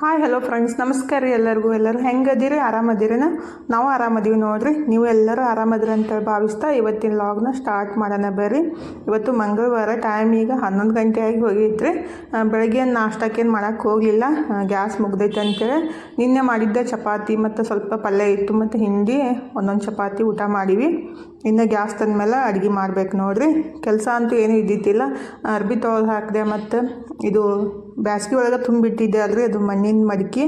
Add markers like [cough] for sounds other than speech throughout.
Hi hello friends ನಮಸ್ಕಾರ ರೀ ಎಲ್ಲರಿಗೂ. ಎಲ್ಲರೂ ಹೆಂಗದಿರಿ? ಆರಾಮದಿರೇನ ನಾವು ಆರಾಮದೀವಿ ನೋಡ್ರಿ. ನೀವು ಎಲ್ಲರೂ ಆರಾಮದಿರಿ ಅಂತೇಳಿ ಭಾವಿಸ್ತಾ ಇವತ್ತಿನ ಲಾಗ್ನ ಸ್ಟಾರ್ಟ್ ಮಾಡೋಣ ಬರ್ರಿ. ಇವತ್ತು ಮಂಗಳವಾರ ಟೈಮ್ ಈಗ ಹನ್ನೊಂದು ಗಂಟೆ ಆಗಿ ಹೋಗೈತ್ರಿ. ಬೆಳಗ್ಗೆ ಬೆಳಗ್ಗೆ ನಾಷ್ಟಕ್ಕೇನು ಮಾಡೋಕ್ಕೆ ಹೋಗಲಿಲ್ಲ. ಗ್ಯಾಸ್ ಮುಗ್ದೈತೆ ಅಂತೇಳಿ ನಿನ್ನೆ ಮಾಡಿದ್ದೆ ಚಪಾತಿ ಮತ್ತು ಸ್ವಲ್ಪ ಪಲ್ಯ ಇತ್ತು ಮತ್ತು ಹಿಂಡಿ ಒಂದೊಂದು ಚಪಾತಿ ಊಟ ಮಾಡೀವಿ. ಇನ್ನು ಗ್ಯಾಸ್ ತಂದ ಮೇಲೆ ಅಡುಗೆ ಮಾಡ್ಬೇಕು ನೋಡ್ರಿ. ಕೆಲಸ ಅಂತೂ ಏನೂ ಇದ್ದಿದ್ದಿಲ್ಲ. ಅರ್ಬಿ ತೊಳೆದು ಹಾಕಿದೆ ಮತ್ತು ಇದು ಬ್ಯಾಸ್ಗೆ ಒಳಗೆ ತುಂಬಿಟ್ಟಿದ್ದೆ ಅಲ್ರಿ ಅದು ಮಣ್ಣಿನ ಮಡಿಕೆ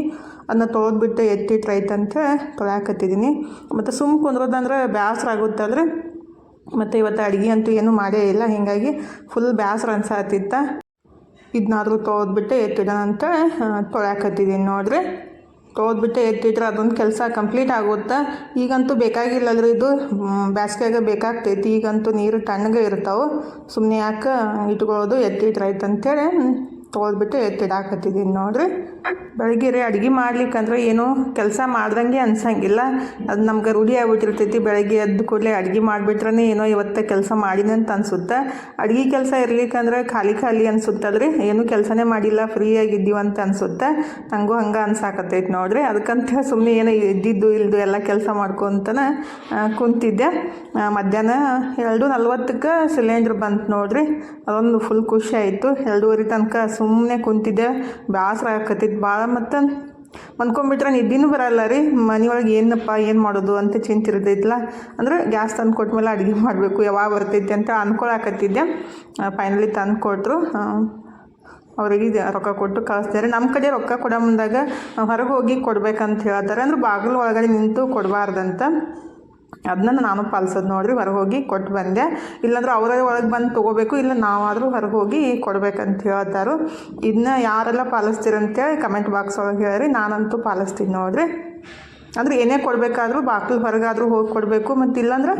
ಅದನ್ನ ತೊಳೆದ್ಬಿಟ್ಟು ಎತ್ತಿಟ್ರೈತಂತ ತೊಳ್ಯಾಕತ್ತಿದ್ದೀನಿ. ಮತ್ತು ಸುಮ್ಮ ಕುಂದ್ರೋದಂದ್ರೆ ಬೇಸರ ಆಗುತ್ತಲ್ರಿ ಮತ್ತು ಇವತ್ತು ಅಡುಗೆ ಅಂತೂ ಏನೂ ಮಾಡೇ ಇಲ್ಲ. ಹೀಗಾಗಿ ಫುಲ್ ಬ್ಯಾಸ್ರ ಅನ್ಸಾತಿತ್ತ. ಇದನ್ನಾದ್ರೂ ತೊಳೆದ್ಬಿಟ್ಟು ಎತ್ತಿಡೋಣ ಅಂತ ತೊಳ್ಯಾಕತ್ತಿದ್ದೀನಿ ನೋಡ್ರಿ. ತೊಳೆದ್ಬಿಟ್ಟು ಎತ್ತಿಟ್ರೆ ಅದೊಂದು ಕೆಲಸ ಕಂಪ್ಲೀಟ್ ಆಗುತ್ತೆ? ಈಗಂತೂ ಬೇಕಾಗಿಲ್ಲಲ್ರಿ ಇದು. ಬ್ಯಾಸ್ಗೆಗೆ ಬೇಕಾಗ್ತೈತಿ. ಈಗಂತೂ ನೀರು ತಣ್ಣಗೆ ಇರ್ತಾವೆ. ಸುಮ್ಮನೆ ಯಾಕೆ ಇಟ್ಕೊಳ್ಳೋದು ಎತ್ತಿಟ್ರೆ ಆಯ್ತು ಅಂತೇಳಿ ತೊಳೆದ್ಬಿಟ್ಟು ಎತ್ತಿಡಾಕತ್ತಿದ್ದೀನಿ ನೋಡ್ರಿ. ಬೆಳಗ್ಗೆ ರೀ ಅಡುಗೆ ಮಾಡ್ಲಿಕ್ಕಂದ್ರೆ ಏನೋ ಕೆಲಸ ಮಾಡ್ದಂಗೆ ಅನ್ಸಂಗಿಲ್ಲ. ಅದು ನಮ್ಗೆ ರೂಢಿ ಆಗ್ಬಿಟ್ಟಿರ್ತೈತಿ. ಬೆಳಗ್ಗೆ ಎದ್ದು ಕೂಡಲೇ ಅಡುಗೆ ಮಾಡಿಬಿಟ್ರೆ ಏನೋ ಇವತ್ತು ಕೆಲಸ ಮಾಡಿನಿ ಅಂತ ಅನ್ಸುತ್ತೆ. ಅಡುಗೆ ಕೆಲಸ ಇರ್ಲಿಕ್ಕಂದ್ರೆ ಖಾಲಿ ಖಾಲಿ ಅನ್ಸುತ್ತಲ್ರಿ. ಏನೂ ಕೆಲಸನೇ ಮಾಡಿಲ್ಲ. ಫ್ರೀಯಾಗಿದ್ದೀವಿ ಅಂತ ಅನ್ಸುತ್ತೆ. ನನಗೂ ಹಂಗೆ ಅನ್ಸಾಕತ್ತೈತಿ ನೋಡ್ರಿ. ಅದಕ್ಕಂತ ಸುಮ್ಮನೆ ಏನೋ ಇದ್ದಿದ್ದು ಇಲ್ದು ಎಲ್ಲ ಕೆಲಸ ಮಾಡ್ಕೊತನ ಕುಂತಿದ್ದೆ. ಮಧ್ಯಾಹ್ನ ಎರಡು ನಲ್ವತ್ತಕ್ಕೆ ಸಿಲಿಂಡ್ರ್ ಬಂತು ನೋಡ್ರಿ. ಅದೊಂದು ಫುಲ್ ಖುಷಿ ಆಯಿತು. ಎರಡೂವರೆ ತನಕ ಸುಮ್ಮನೆ ಕುಂತಿದ್ದೆ. ಬೇಸರ ಆಕತ್ತಿತ್ತು ಭಾಳ ಮತ್ತು ಮನ್ಕೊಂಬಿಟ್ರೆ ನಿದ್ದಿನೂ ಬರಲ್ಲ ರೀ. ಮನೆಯೊಳಗೆ ಏನಪ್ಪ, ಏನು ಮಾಡೋದು ಅಂತ ಚಿಂತೆ ಇರ್ತೈತಲ್ಲ ಅಂದ್ರೆ ಗ್ಯಾಸ್ ತಂದು ಕೊಟ್ಮೇಲೆ ಅಡುಗೆ ಮಾಡಬೇಕು. ಯಾವಾಗ ಬರ್ತೈತಿ ಅಂತ ಅಂದ್ಕೊಳಕತ್ತಿದ್ದೆ ಫೈನಲಿ ತಂದು ಕೊಟ್ಟರು ಅವರಿಗೆ ರೊಕ್ಕ ಕೊಟ್ಟು ಕಳಿಸ್ತಾರೆ ನಮ್ಮ ಕಡೆ ರೊಕ್ಕ ಕೊಡೋ ಮುಂದಾಗ ಹೊರಗೆ ಹೋಗಿ ಕೊಡ್ಬೇಕಂತ ಹೇಳ್ತಾರೆ. ಅಂದ್ರೆ ಬಾಗಿಲು ಒಳಗಡೆ ನಿಂತು ಕೊಡಬಾರ್ದಂತ. ಅದನ್ನ ನಾನು ಪಾಲಿಸೋದು ನೋಡ್ರಿ, ಹೊರಗೆ ಹೋಗಿ ಕೊಟ್ಟು ಬಂದೆ. ಇಲ್ಲಾಂದ್ರೆ ಅವರೇ ಒಳಗೆ ಬಂದು ತೊಗೋಬೇಕು, ಇಲ್ಲ ನಾವಾದರೂ ಹೊರಗೆ ಹೋಗಿ ಕೊಡ್ಬೇಕಂತ ಹೇಳ್ತಾರೆ. ಇದನ್ನ ಯಾರೆಲ್ಲ ಪಾಲಿಸ್ತೀರಂತೇಳಿ ಕಮೆಂಟ್ ಬಾಕ್ಸ್ ಒಳಗೆ ಹೇಳಿರಿ, ನಾನಂತೂ ಪಾಲಿಸ್ತೀನಿ ನೋಡ್ರಿ. ಅಂದ್ರೆ ಏನೇ ಕೊಡಬೇಕಾದ್ರೂ ಬಾಗಿಲು ಹೊರಗಾದ್ರೂ ಹೋಗಿ ಕೊಡಬೇಕು ಮತ್ತು ಇಲ್ಲಾಂದ್ರೆ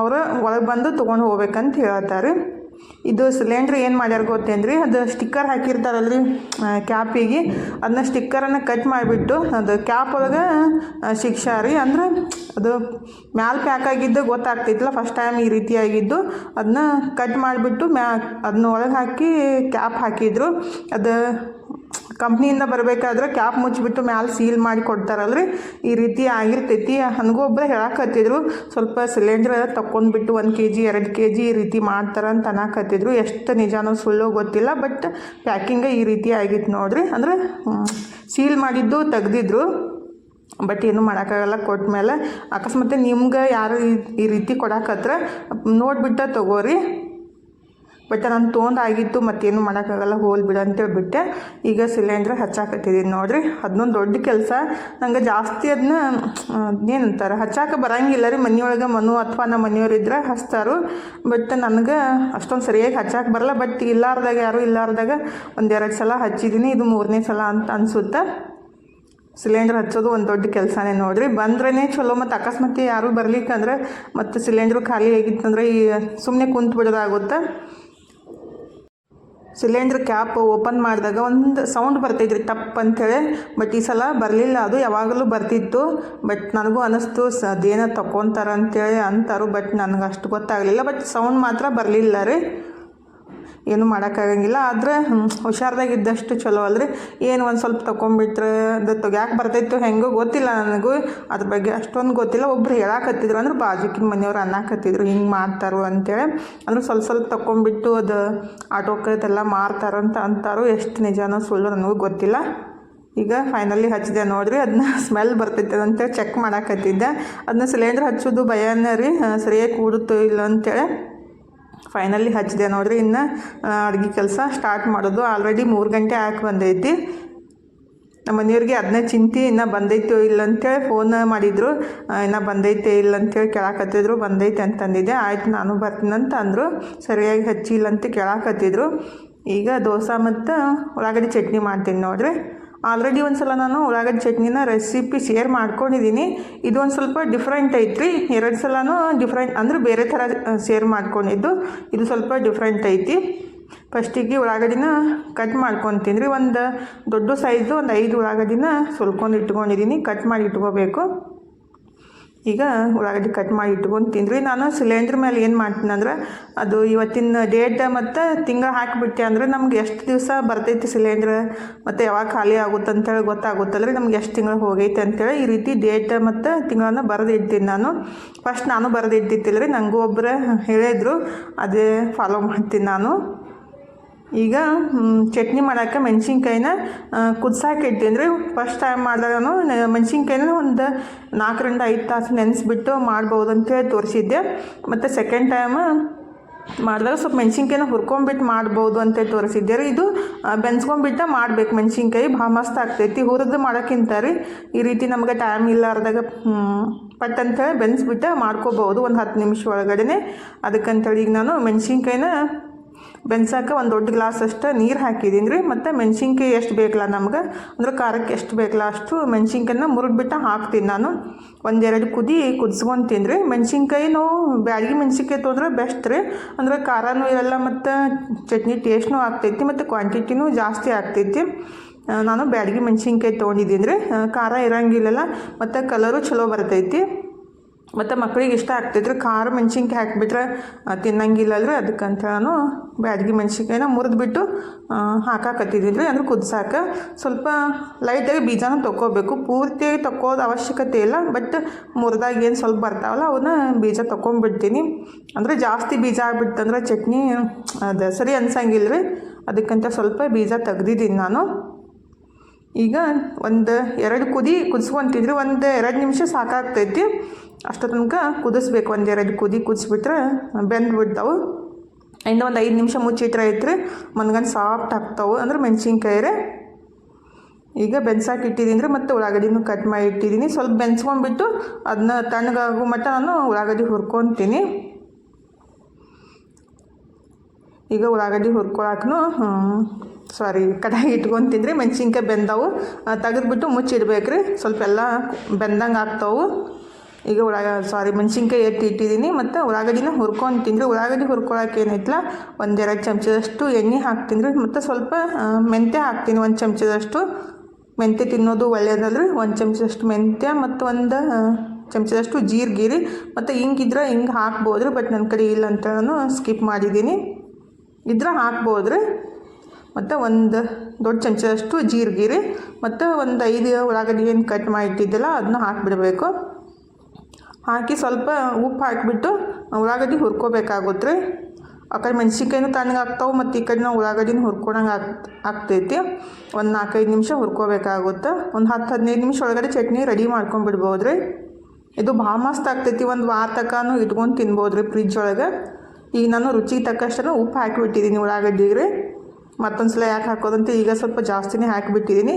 ಅವರು ಒಳಗೆ ಬಂದು ತೊಗೊಂಡು ಹೋಗ್ಬೇಕಂತ ಹೇಳ್ತಾರೆ. ಇದು ಸಿಲಿಂಡ್ರ್ ಏನು ಮಾಡ್ಯಾರ ಗೊತ್ತೇನ್ರಿ ಅದು ಸ್ಟಿಕ್ಕರ್ ಹಾಕಿರ್ತಾರಲ್ರಿ ಕ್ಯಾಪಿಗೆ. ಅದನ್ನ ಸ್ಟಿಕ್ಕರನ್ನು ಕಟ್ ಮಾಡಿಬಿಟ್ಟು ಅದು ಕ್ಯಾಪ್ ಒಳಗೆ ಶಿಕ್ಷಾರಿ ಅಂದ್ರೆ ಅದು ಮ್ಯಾಲೆ ಪ್ಯಾಕ್ ಆಗಿದ್ದು ಗೊತ್ತಾಗ್ತಿತ್ತಲ್ಲ ಫಸ್ಟ್ ಟೈಮ್ ಈ ರೀತಿಯಾಗಿದ್ದು ಅದನ್ನ ಕಟ್ ಮಾಡಿಬಿಟ್ಟು ಮ್ಯಾ ಅದನ್ನ ಒಳಗೆ ಹಾಕಿ ಕ್ಯಾಪ್ ಹಾಕಿದ್ರು. ಅದು ಕಂಪ್ನಿಯಿಂದ ಬರಬೇಕಾದ್ರೆ ಕ್ಯಾಪ್ ಮುಚ್ಚಿಬಿಟ್ಟು ಮ್ಯಾಲೆ ಸೀಲ್ ಮಾಡಿ ಕೊಡ್ತಾರಲ್ರಿ? ಈ ರೀತಿ ಆಗಿರ್ತೈತಿ. ನನಗೂ ಒಬ್ಬರು ಹೇಳಕತ್ತಿದ್ರು, ಸ್ವಲ್ಪ ಸಿಲಿಂಡ್ರ್ ತಗೊಂಡ್ಬಿಟ್ಟು ಒಂದು ಕೆ ಜಿ ಎರಡು ಕೆ ಜಿ ಈ ರೀತಿ ಮಾಡ್ತಾರೆ ಅಂತ ಅನ್ನಕತ್ತಿದ್ರು. ಎಷ್ಟು ನಿಜಾನೋ ಸುಳ್ಳು ಗೊತ್ತಿಲ್ಲ, ಬಟ್ ಪ್ಯಾಕಿಂಗ ಈ ರೀತಿ ಆಗಿತ್ತು ನೋಡ್ರಿ. ಅಂದ್ರೆ ಸೀಲ್ ಮಾಡಿದ್ದು ತೆಗ್ದಿದ್ರು, ಬಟ್ ಏನು ಮಾಡೋಕ್ಕಾಗಲ್ಲ ಕೊಟ್ಟ ಮೇಲೆ. ಅಕಸ್ಮಾತ್ ನಿಮ್ಗೆ ಯಾರು ಈ- ರೀತಿ ಕೊಡಕತ್ರ, ನೋಡಿಬಿಟ್ಟ ತಗೋರಿ. ಬಟ್ ನಾನು ತೊಗೊಂಡಾಗಿತ್ತು ಮತ್ತೇನು ಮಾಡೋಕ್ಕಾಗಲ್ಲ, ಹೋಲ್ ಬಿಡು ಅಂತೇಳಿ ಬಿಟ್ಟೆ ಈಗ ಸಿಲಿಂಡ್ರ್ ಹಚ್ಚಾಕತ್ತಿದ್ದೀನಿ ನೋಡಿರಿ. ಅದನ್ನೊಂದು ದೊಡ್ಡ ಕೆಲಸ. ನಂಗೆ ಜಾಸ್ತಿ ಅದನ್ನ ಏನಂತಾರೆ, ಹಚ್ಚಾಕ ಬರಂಗಿಲ್ಲ ರೀ ಮನೆಯೊಳಗೆ ಮನು ಅಥವಾ ನಮ್ಮ ಮನೆಯವ್ರು ಇದ್ರೆ ಹಚ್ತಾರು. ಬಟ್ ನನಗೆ ಅಷ್ಟೊಂದು ಸರಿಯಾಗಿ ಹಚ್ಚಾಕೆ ಬರಲ್ಲ. ಬಟ್ ಇಲ್ಲಾರ್ದಾಗ ಯಾರು ಇಲ್ಲಾರ್ದಾಗ ಒಂದೆರಡು ಸಲ ಹಚ್ಚಿದ್ದೀನಿ. ಇದು ಮೂರನೇ ಸಲ ಅಂತ ಅನಿಸುತ್ತೆ. ಸಿಲಿಂಡ್ರ್ ಹಚ್ಚೋದು ಒಂದು ದೊಡ್ಡ ಕೆಲಸನೇ ನೋಡಿರಿ. ಬಂದ್ರೇ ಚಲೋ ಮತ್ತು ಅಕಸ್ಮಾತ್ ಯಾರು ಬರ್ಲಿಕ್ಕಂದ್ರೆ ಮತ್ತು ಸಿಲಿಂಡ್ರು ಖಾಲಿ ಆಗಿತ್ತಂದ್ರೆ ಈ ಸುಮ್ಮನೆ ಕುಂತು ಬಿಡೋದಾಗುತ್ತೆ ಸಿಲಿಂಡ್ರ್ ಕ್ಯಾಪ್ ಓಪನ್ ಮಾಡಿದಾಗ ಒಂದು ಸೌಂಡ್ ಬರ್ತೈತ್ರಿ ತಪ್ಪು ಅಂಥೇಳಿ ಬಟ್ ಈ ಸಲ ಬರಲಿಲ್ಲ, ಅದು ಯಾವಾಗಲೂ ಬರ್ತಿತ್ತು. ಬಟ್ ನನಗೂ ಅನ್ನಿಸ್ತು ಸ ಅದೇನೋ ತಗೊತಾರ ಅಂತೇಳಿ ಅಂತಾರು, ಬಟ್ ನನಗೆ ಅಷ್ಟು ಗೊತ್ತಾಗಲಿಲ್ಲ. ಬಟ್ ಸೌಂಡ್ ಮಾತ್ರ ಬರಲಿಲ್ಲ ರೀ. ಏನು ಮಾಡೋಕ್ಕಾಗಂಗಿಲ್ಲ. ಆದರೆ ಹುಷಾರ್ದಾಗಿದ್ದಷ್ಟು ಚಲೋ ಅಲ್ರಿ. ಏನು ಒಂದು ಸ್ವಲ್ಪ ತೊಗೊಂಬಿಟ್ರೆ ಅದು ತೆಗ್ಯಾಕೆ ಬರ್ತೈತು ಹೆಂಗೋ ಗೊತ್ತಿಲ್ಲ ನನಗೂ. ಅದ್ರ ಬಗ್ಗೆ ಅಷ್ಟೊಂದು ಗೊತ್ತಿಲ್ಲ. ಒಬ್ರು ಹೇಳಾಕತ್ತಿದ್ರು ಅಂದ್ರೆ ಬಾಜುಕಿನ ಮನೆಯವ್ರು ಅನ್ನಕತ್ತಿದ್ರು, ಹಿಂಗೆ ಮಾಡ್ತಾರು ಅಂತೇಳಿ. ಅಂದ್ರೆ ಸ್ವಲ್ಪ ಸ್ವಲ್ಪ ತೊಗೊಂಬಿಟ್ಟು ಅದು ಆಟೋಕದೆಲ್ಲ ಮಾರ್ತಾರಂತ ಅಂತಾರೋ ಎಷ್ಟು ನಿಜಾನೋ ಸುಳ್ಳು ನನಗೂ ಗೊತ್ತಿಲ್ಲ. ಈಗ ಫೈನಲಿ ಹಚ್ಚಿದೆ ನೋಡ್ರಿ ಅದನ್ನ ಸ್ಮೆಲ್ ಬರ್ತೈತೆ ಅಂತೇಳಿ ಚೆಕ್ ಮಾಡಾಕತ್ತಿದ್ದೆ. ಅದನ್ನ ಸಿಲಿಂಡ್ರ್ ಹಚ್ಚೋದು ಭಯನೇ ರೀ ಸರಿಯಾಗಿ ಕೂಡುತ್ತೋ ಇಲ್ಲ ಅಂತೇಳಿ. ಫೈನಲಿ ಹಚ್ಚಿದೆ ನೋಡಿರಿ. ಇನ್ನು ಅಡುಗೆ ಕೆಲಸ ಸ್ಟಾರ್ಟ್ ಮಾಡೋದು ಆಲ್ರೆಡಿ ಮೂರು ಗಂಟೆ ಹಾಕಿ ಬಂದೈತಿ. ನಮ್ಮ ಮನೆಯವ್ರಿಗೆ ಅದನ್ನೇ ಚಿಂತೆ ಇನ್ನೂ ಬಂದೈತೋ ಇಲ್ಲ ಅಂತೇಳಿ ಫೋನ್ ಮಾಡಿದರು ಇನ್ನೂ ಬಂದೈತೆ ಇಲ್ಲ ಅಂತೇಳಿ ಕೇಳಾಕತ್ತಿದ್ರು. ಬಂದೈತೆ ಅಂತಂದಿದ್ದೆ ಆಯ್ತು, ನಾನು ಬರ್ತೀನಿ ಅಂತ ಅಂದರು. ಸರಿಯಾಗಿ ಹಚ್ಚಿಲ್ಲ ಅಂತ ಕೇಳಾಕತ್ತಿದ್ರು. ಈಗ ದೋಸೆ ಮತ್ತು ಉಳ್ಳಾಗಡ್ಡಿ ಚಟ್ನಿ ಮಾಡ್ತೀನಿ ನೋಡ್ರಿ. ಆಲ್ರೆಡಿ ಒಂದು ಸಲ ನಾನು ಉಳ್ಳಾಗಡ್ಡೆ ಚಟ್ನಿನ ರೆಸಿಪಿ ಶೇರ್ ಮಾಡ್ಕೊಂಡಿದ್ದೀನಿ. ಇದು ಒಂದು ಸ್ವಲ್ಪ ಡಿಫ್ರೆಂಟ್ ಐತ್ರಿ. ಎರಡು ಸಲನೂ ಡಿಫ್ರೆಂಟ್ ಅಂದ್ರೆ ಬೇರೆ ಥರ ಶೇರ್ ಮಾಡ್ಕೊಂಡಿದ್ದು. ಇದು ಸ್ವಲ್ಪ ಡಿಫ್ರೆಂಟ್ ಐತಿ. ಫಸ್ಟಿಗೆ ಉಳ್ಳಾಗಡ್ಡಿನ ಕಟ್ ಮಾಡ್ಕೊತೀನಿ ರೀ. ಒಂದು ದೊಡ್ಡ ಸೈಜು ಒಂದು ಐದು ಉಳ್ಳಾಗಡ್ಡಿನ ಸುಲ್ಕೊಂಡು ಇಟ್ಕೊಂಡಿದ್ದೀನಿ. ಕಟ್ ಮಾಡಿ ಇಟ್ಕೋಬೇಕು. ಈಗ ಉಳ್ಳಾಗಡ್ಡಿ ಕಟ್ ಮಾಡಿ ಇಟ್ಕೊಂಡು ತಿಂದ್ರಿ ನಾನು ಸಿಲಿಂಡ್ರ್ ಮೇಲೆ ಏನು ಮಾಡ್ತೀನಿ ಅಂದ್ರೆ ಅದು ಇವತ್ತಿನ ಡೇಟ್ ಮತ್ತು ತಿಂಗಳು ಹಾಕಿಬಿಟ್ಟೆ ಅಂದರೆ ನಮ್ಗೆ ಎಷ್ಟು ದಿವಸ ಬರ್ತೈತಿ ಸಿಲಿಂಡ್ರ್ ಮತ್ತು ಯಾವಾಗ ಖಾಲಿ ಆಗುತ್ತೆ ಅಂತೇಳಿ ಗೊತ್ತಾಗುತ್ತಲ್ಲ ರೀ ನಮ್ಗೆ ಎಷ್ಟು ತಿಂಗಳು ಹೋಗೈತೆ ಅಂತೇಳಿ ಈ ರೀತಿ ಡೇಟ್ ಮತ್ತು ತಿಂಗಳನ್ನ ಬರೆದು ಇಡ್ತೀನಿ ನಾನು. ಫಸ್ಟ್ ನಾನು ಬರೆದು ರೀ ನನಗೂ ಒಬ್ಬರು ಹೇಳಿದರು ಅದೇ ಫಾಲೋ ಮಾಡ್ತೀನಿ ನಾನು. ಈಗ ಚಟ್ನಿ ಮಾಡೋಕ್ಕೆ ಮೆಣಸಿನ್ಕಾಯಿನ ಕುದ್ಸಾಕೆ ರೀ ಫಸ್ಟ್ ಟೈಮ್ ಮಾಡಿದಾಗ ಮೆಣಸಿನ್ಕಾಯಿನ ಒಂದು ನಾಲ್ಕರಿಂದ ಐದು ತಾಸು ನೆನೆಸ್ಬಿಟ್ಟು ಮಾಡ್ಬೋದು ಅಂತೇಳಿ ತೋರಿಸಿದ್ದೆ. ಮತ್ತು ಸೆಕೆಂಡ್ ಟೈಮ್ ಮಾಡಿದಾಗ ಸ್ವಲ್ಪ ಮೆಣಸಿನ್ಕಾಯಿನ ಹುರ್ಕೊಂಬಿಟ್ಟು ಮಾಡ್ಬೋದು ಅಂತ ತೋರಿಸಿದ್ದೆ. ರೀ, ಇದು ಬೆನ್ಸ್ಕೊಂಬಿಟ್ಟ ಮಾಡ್ಬೇಕು ಮೆಣಸಿನ್ಕಾಯಿ, ಭಾಳ ಮಸ್ತ್ ಆಗ್ತೈತಿ. ಹುರಿದು ಮಾಡೋಕ್ಕಿಂತ ರೀ, ಈ ರೀತಿ ನಮಗೆ ಟೈಮ್ ಇಲ್ಲಾರ್ದಾಗ ಪಟ್ ಅಂತೇಳಿ ಬೆನ್ಸ್ಬಿಟ್ಟು ಮಾಡ್ಕೋಬೋದು ಒಂದು ಹತ್ತು ನಿಮಿಷ ಒಳಗಡೆ ಅದಕ್ಕಂತೇಳಿ ಈಗ ನಾನು ಮೆಣಸಿನ್ಕಾಯಿನ ಬೆನ್ಸಾಕ ಒಂದು ದೊಡ್ಡ ಗ್ಲಾಸ್ ಅಷ್ಟು ನೀರು ಹಾಕಿದ್ದೀನಿ ರೀ. ಮತ್ತು ಮೆಣಸಿನ್ಕಾಯಿ ಎಷ್ಟು ಬೇಕಲ್ಲ ನಮ್ಗೆ? ಅಂದ್ರೆ ಖಾರಕ್ಕೆ ಎಷ್ಟು ಬೇಕಲ್ಲ ಅಷ್ಟು ಮೆಣಸಿನ್ಕಾಯಿನ ಮುರಿದ್ಬಿಟ್ಟು ಹಾಕ್ತೀನಿ ನಾನು. ಒಂದೆರಡು ಕುದಿ ಕುದಿಸ್ಕೊಂಡು ರೀ. ಮೆಣಸಿನ್ಕಾಯಿ ನಾವು ಬ್ಯಾಡಗಿ ಮೆಣಸಿನ್ಕಾಯಿ ತೊಗೊಂಡ್ರೆ ಬೆಸ್ಟ್ ರೀ. ಅಂದ್ರೆ ಖಾರನೂ ಇರಲ್ಲ ಮತ್ತು ಚಟ್ನಿ ಟೇಸ್ಟ್ನೂ ಆಗ್ತೈತಿ ಮತ್ತು ಕ್ವಾಂಟಿಟಿನೂ ಜಾಸ್ತಿ ಆಗ್ತೈತಿ. ನಾನು ಬ್ಯಾಡಗಿ ಮೆಣಸಿನ್ಕಾಯಿ ತೊಗೊಂಡಿದ್ದೀನಿ ರೀ. ಖಾರ ಇರಂಗಿಲ್ಲಲ್ಲ, ಮತ್ತು ಕಲರು ಚಲೋ ಬರ್ತೈತಿ. ಮತ್ತು ಮಕ್ಳಿಗೆ ಇಷ್ಟ ಆಗ್ತಿದ್ರೆ ಖಾರ ಮೆಣ್ಸಿನ್ಕಾಯಿ ಹಾಕಿಬಿಟ್ರೆ ತಿನ್ನಂಗಿಲ್ಲ ಅಲ್ರಿ ಅದಕ್ಕಂತ ನಾನು ಬ್ಯಾಡಗಿ ಮೆಣ್ಸಿನ್ಕಾಯಿನ ಮುರಿದ್ಬಿಟ್ಟು ಹಾಕಾಕತ್ತಿದ್ದೀನಿ ರೀ ಅಂದ್ರೆ ಕುದ್ಸಾಕ ಸ್ವಲ್ಪ ಲೈಟಾಗಿ ಬೀಜನ ತೊಗೋಬೇಕು ಪೂರ್ತಿಯಾಗಿ ತೊಗೋದು ಅವಶ್ಯಕತೆ ಇಲ್ಲ ಬಟ್ ಮುರಿದಾಗ ಏನು ಸ್ವಲ್ಪ ಬರ್ತಾವಲ್ಲ ಅವನ್ನ ಬೀಜ ತೊಗೊಂಬಿಡ್ತೀನಿ ಅಂದರೆ ಜಾಸ್ತಿ ಬೀಜ ಆಗ್ಬಿಡ್ತಂದ್ರೆ ಚಟ್ನಿ, ಅದು ಸರಿ ಅನ್ಸಂಗಿಲ್ಲ ರೀ ಅದಕ್ಕಂತ ಸ್ವಲ್ಪ ಬೀಜ ತೆಗ್ದಿದ್ದೀನಿ ನಾನು. ಈಗ ಒಂದು ಎರಡು ಕುದಿ ಕುದಿಸ್ಕೊಂತಿದ್ರೆ ಒಂದು ಎರಡು ನಿಮಿಷ ಸಾಕಾಗ್ತೈತಿ. ಅಷ್ಟು ತನಕ ಕುದಿಸ್ಬೇಕು. ಒಂದು ಎರಡು ಕುದಿ ಕುದಿಸ್ಬಿಟ್ರೆ ಬೆಂದು ಬಿಡ್ತಾವೆ ಇನ್ನು ಒಂದು ಐದು ನಿಮಿಷ ಮುಚ್ಚಿಟ್ರೆ ಐತ್ರಿ ಮನ್ಗನ್ ಸಾಫ್ಟ್ ಆಗ್ತಾವೆ. ಅಂದ್ರೆ ಮೆಣಸಿನ್ಕಾಯಿ ಈಗ ಬೆನ್ಸಾಕಿ ಇಟ್ಟಿದ್ದೀನಿ ಮತ್ತು ಉಳ್ಳಾಗಡ್ಡಿನೂ ಕಟ್ ಮಾಡಿ ಇಟ್ಟಿದ್ದೀನಿ ಸ್ವಲ್ಪ ಬೆನ್ಸ್ಕೊಂಡ್ಬಿಟ್ಟು ಅದನ್ನ ತಣ್ಣಗಾಗೋ ಮಟ್ಟ ನಾನು ಉಳ್ಳಾಗಡ್ಡಿ ಹುರ್ಕೊತೀನಿ. ಈಗ ಉಳ್ಳಾಗಡ್ಡಿ ಹುರ್ಕೊಳಕ್ಕೂ ಸಾರಿ ಕಡಾಯಿ ಇಟ್ಕೊಂಡು ರೀ ಮೆಣಸಿನ್ಕಾಯಿ ಬೆಂದವು. ತೆಗೆದ್ಬಿಟ್ಟು ಮುಚ್ಚಿಡ್ಬೇಕು ರೀ ಸ್ವಲ್ಪ ಎಲ್ಲ ಬೆಂದಂಗೆ ಆಗ್ತಾವೆ. ಈಗ ಉಳ್ಳಾಗ ಸಾರಿ ಮೆಣಸಿನ್ಕಾಯಿ ಎತ್ತಿ ಇಟ್ಟಿದ್ದೀನಿ ಮತ್ತು ಉಳ್ಳಾಗಡ್ಡಿನ ಹುರ್ಕೊಂಡು ರೀ ಉಳ್ಳಾಗಡ್ಡಿ ಹುರ್ಕೊಳಕ್ಕೆ ಏನೈತಲ್ಲ ಒಂದೆರಡು ಚಮಚದಷ್ಟು ಎಣ್ಣೆ ಹಾಕ್ತೀನಿ ರೀ ಮತ್ತು ಸ್ವಲ್ಪ ಮೆಂತ್ಯ ಹಾಕ್ತೀನಿ ಒಂದು ಚಮಚದಷ್ಟು. ಮೆಂತ್ಯ ತಿನ್ನೋದು ಒಳ್ಳೆಯದಲ್ರಿ ಒಂದು ಚಮಚದಷ್ಟು ಮೆಂತ್ಯ ಮತ್ತು ಒಂದು ಚಮಚದಷ್ಟು ಜೀರಿಗೆ ರೀ. ಮತ್ತು ಹಿಂಗಿದ್ರೆ ಹಿಂಗೆ ಹಾಕ್ಬೋದು ರೀ ಬಟ್ ನನ್ನ ಕಡೆ ಇಲ್ಲ ಅಂತ ನಾನು ಸ್ಕಿಪ್ ಮಾಡಿದ್ದೀನಿ ಇದ್ರೆ ಹಾಕ್ಬೋದು ರೀ ಮತ್ತು ಒಂದು ದೊಡ್ಡ ಚಮಚದಷ್ಟು ಜೀರಿಗೆ ರೀ ಮತ್ತು ಒಂದು ಐದು ಉಳ್ಳಾಗಡ್ಡಿ ಏನು ಕಟ್ ಮಾಡಿಟ್ಟಿದ್ದಿಲ್ಲ ಅದನ್ನ ಹಾಕಿಬಿಡಬೇಕು. ಹಾಕಿ ಸ್ವಲ್ಪ ಉಪ್ಪು ಹಾಕಿಬಿಟ್ಟು ಉಳ್ಳಾಗಡ್ಡಿ ಹುರ್ಕೋಬೇಕಾಗುತ್ತೆ ರೀ ಆ ಕಡೆ ಮೆಣ್ಸಿನ್ಕಾಯಿನೂ ತಣ್ಣಗಾಗ್ತಾವೆ ಮತ್ತು ಈ ಕಡೆ ನಾವು ಉಳ್ಳಾಗಡ್ಡಿನ ಹುರ್ಕೊಳಂಗೆ ಆಗ್, ಆಗ್ತೈತಿ. ಒಂದು ನಾಲ್ಕೈದು ನಿಮಿಷ ಹುರ್ಕೋಬೇಕಾಗುತ್ತೆ. ಒಂದು ಹತ್ತು ಹದಿನೈದು ನಿಮಿಷ ಒಳಗಡೆ ಚಟ್ನಿ ರೆಡಿ ಮಾಡ್ಕೊಂಡ್ಬಿಡ್ಬೋದು ರೀ ಇದು ಭಾಳ ಮಸ್ತ್ ಆಗ್ತೈತಿ, ಒಂದು ವಾರ ತನಕನೂ ಇಟ್ಕೊಂಡು ತಿನ್ಬೋದು ರೀ ಫ್ರಿಜ್ ಒಳಗೆ. ಈಗ ನಾನು ರುಚಿಗೆ ತಕ್ಕಷ್ಟು ಉಪ್ಪು ಹಾಕಿಬಿಟ್ಟಿದ್ದೀನಿ ಉಳ್ಳಾಗಡ್ಡಿಗೆ ರೀ ಮತ್ತೊಂದು ಸಲ ಯಾಕೆ ಹಾಕೋದಂತ ಈಗ ಸ್ವಲ್ಪ ಜಾಸ್ತಿನೇ ಹಾಕಿಬಿಟ್ಟಿದ್ದೀನಿ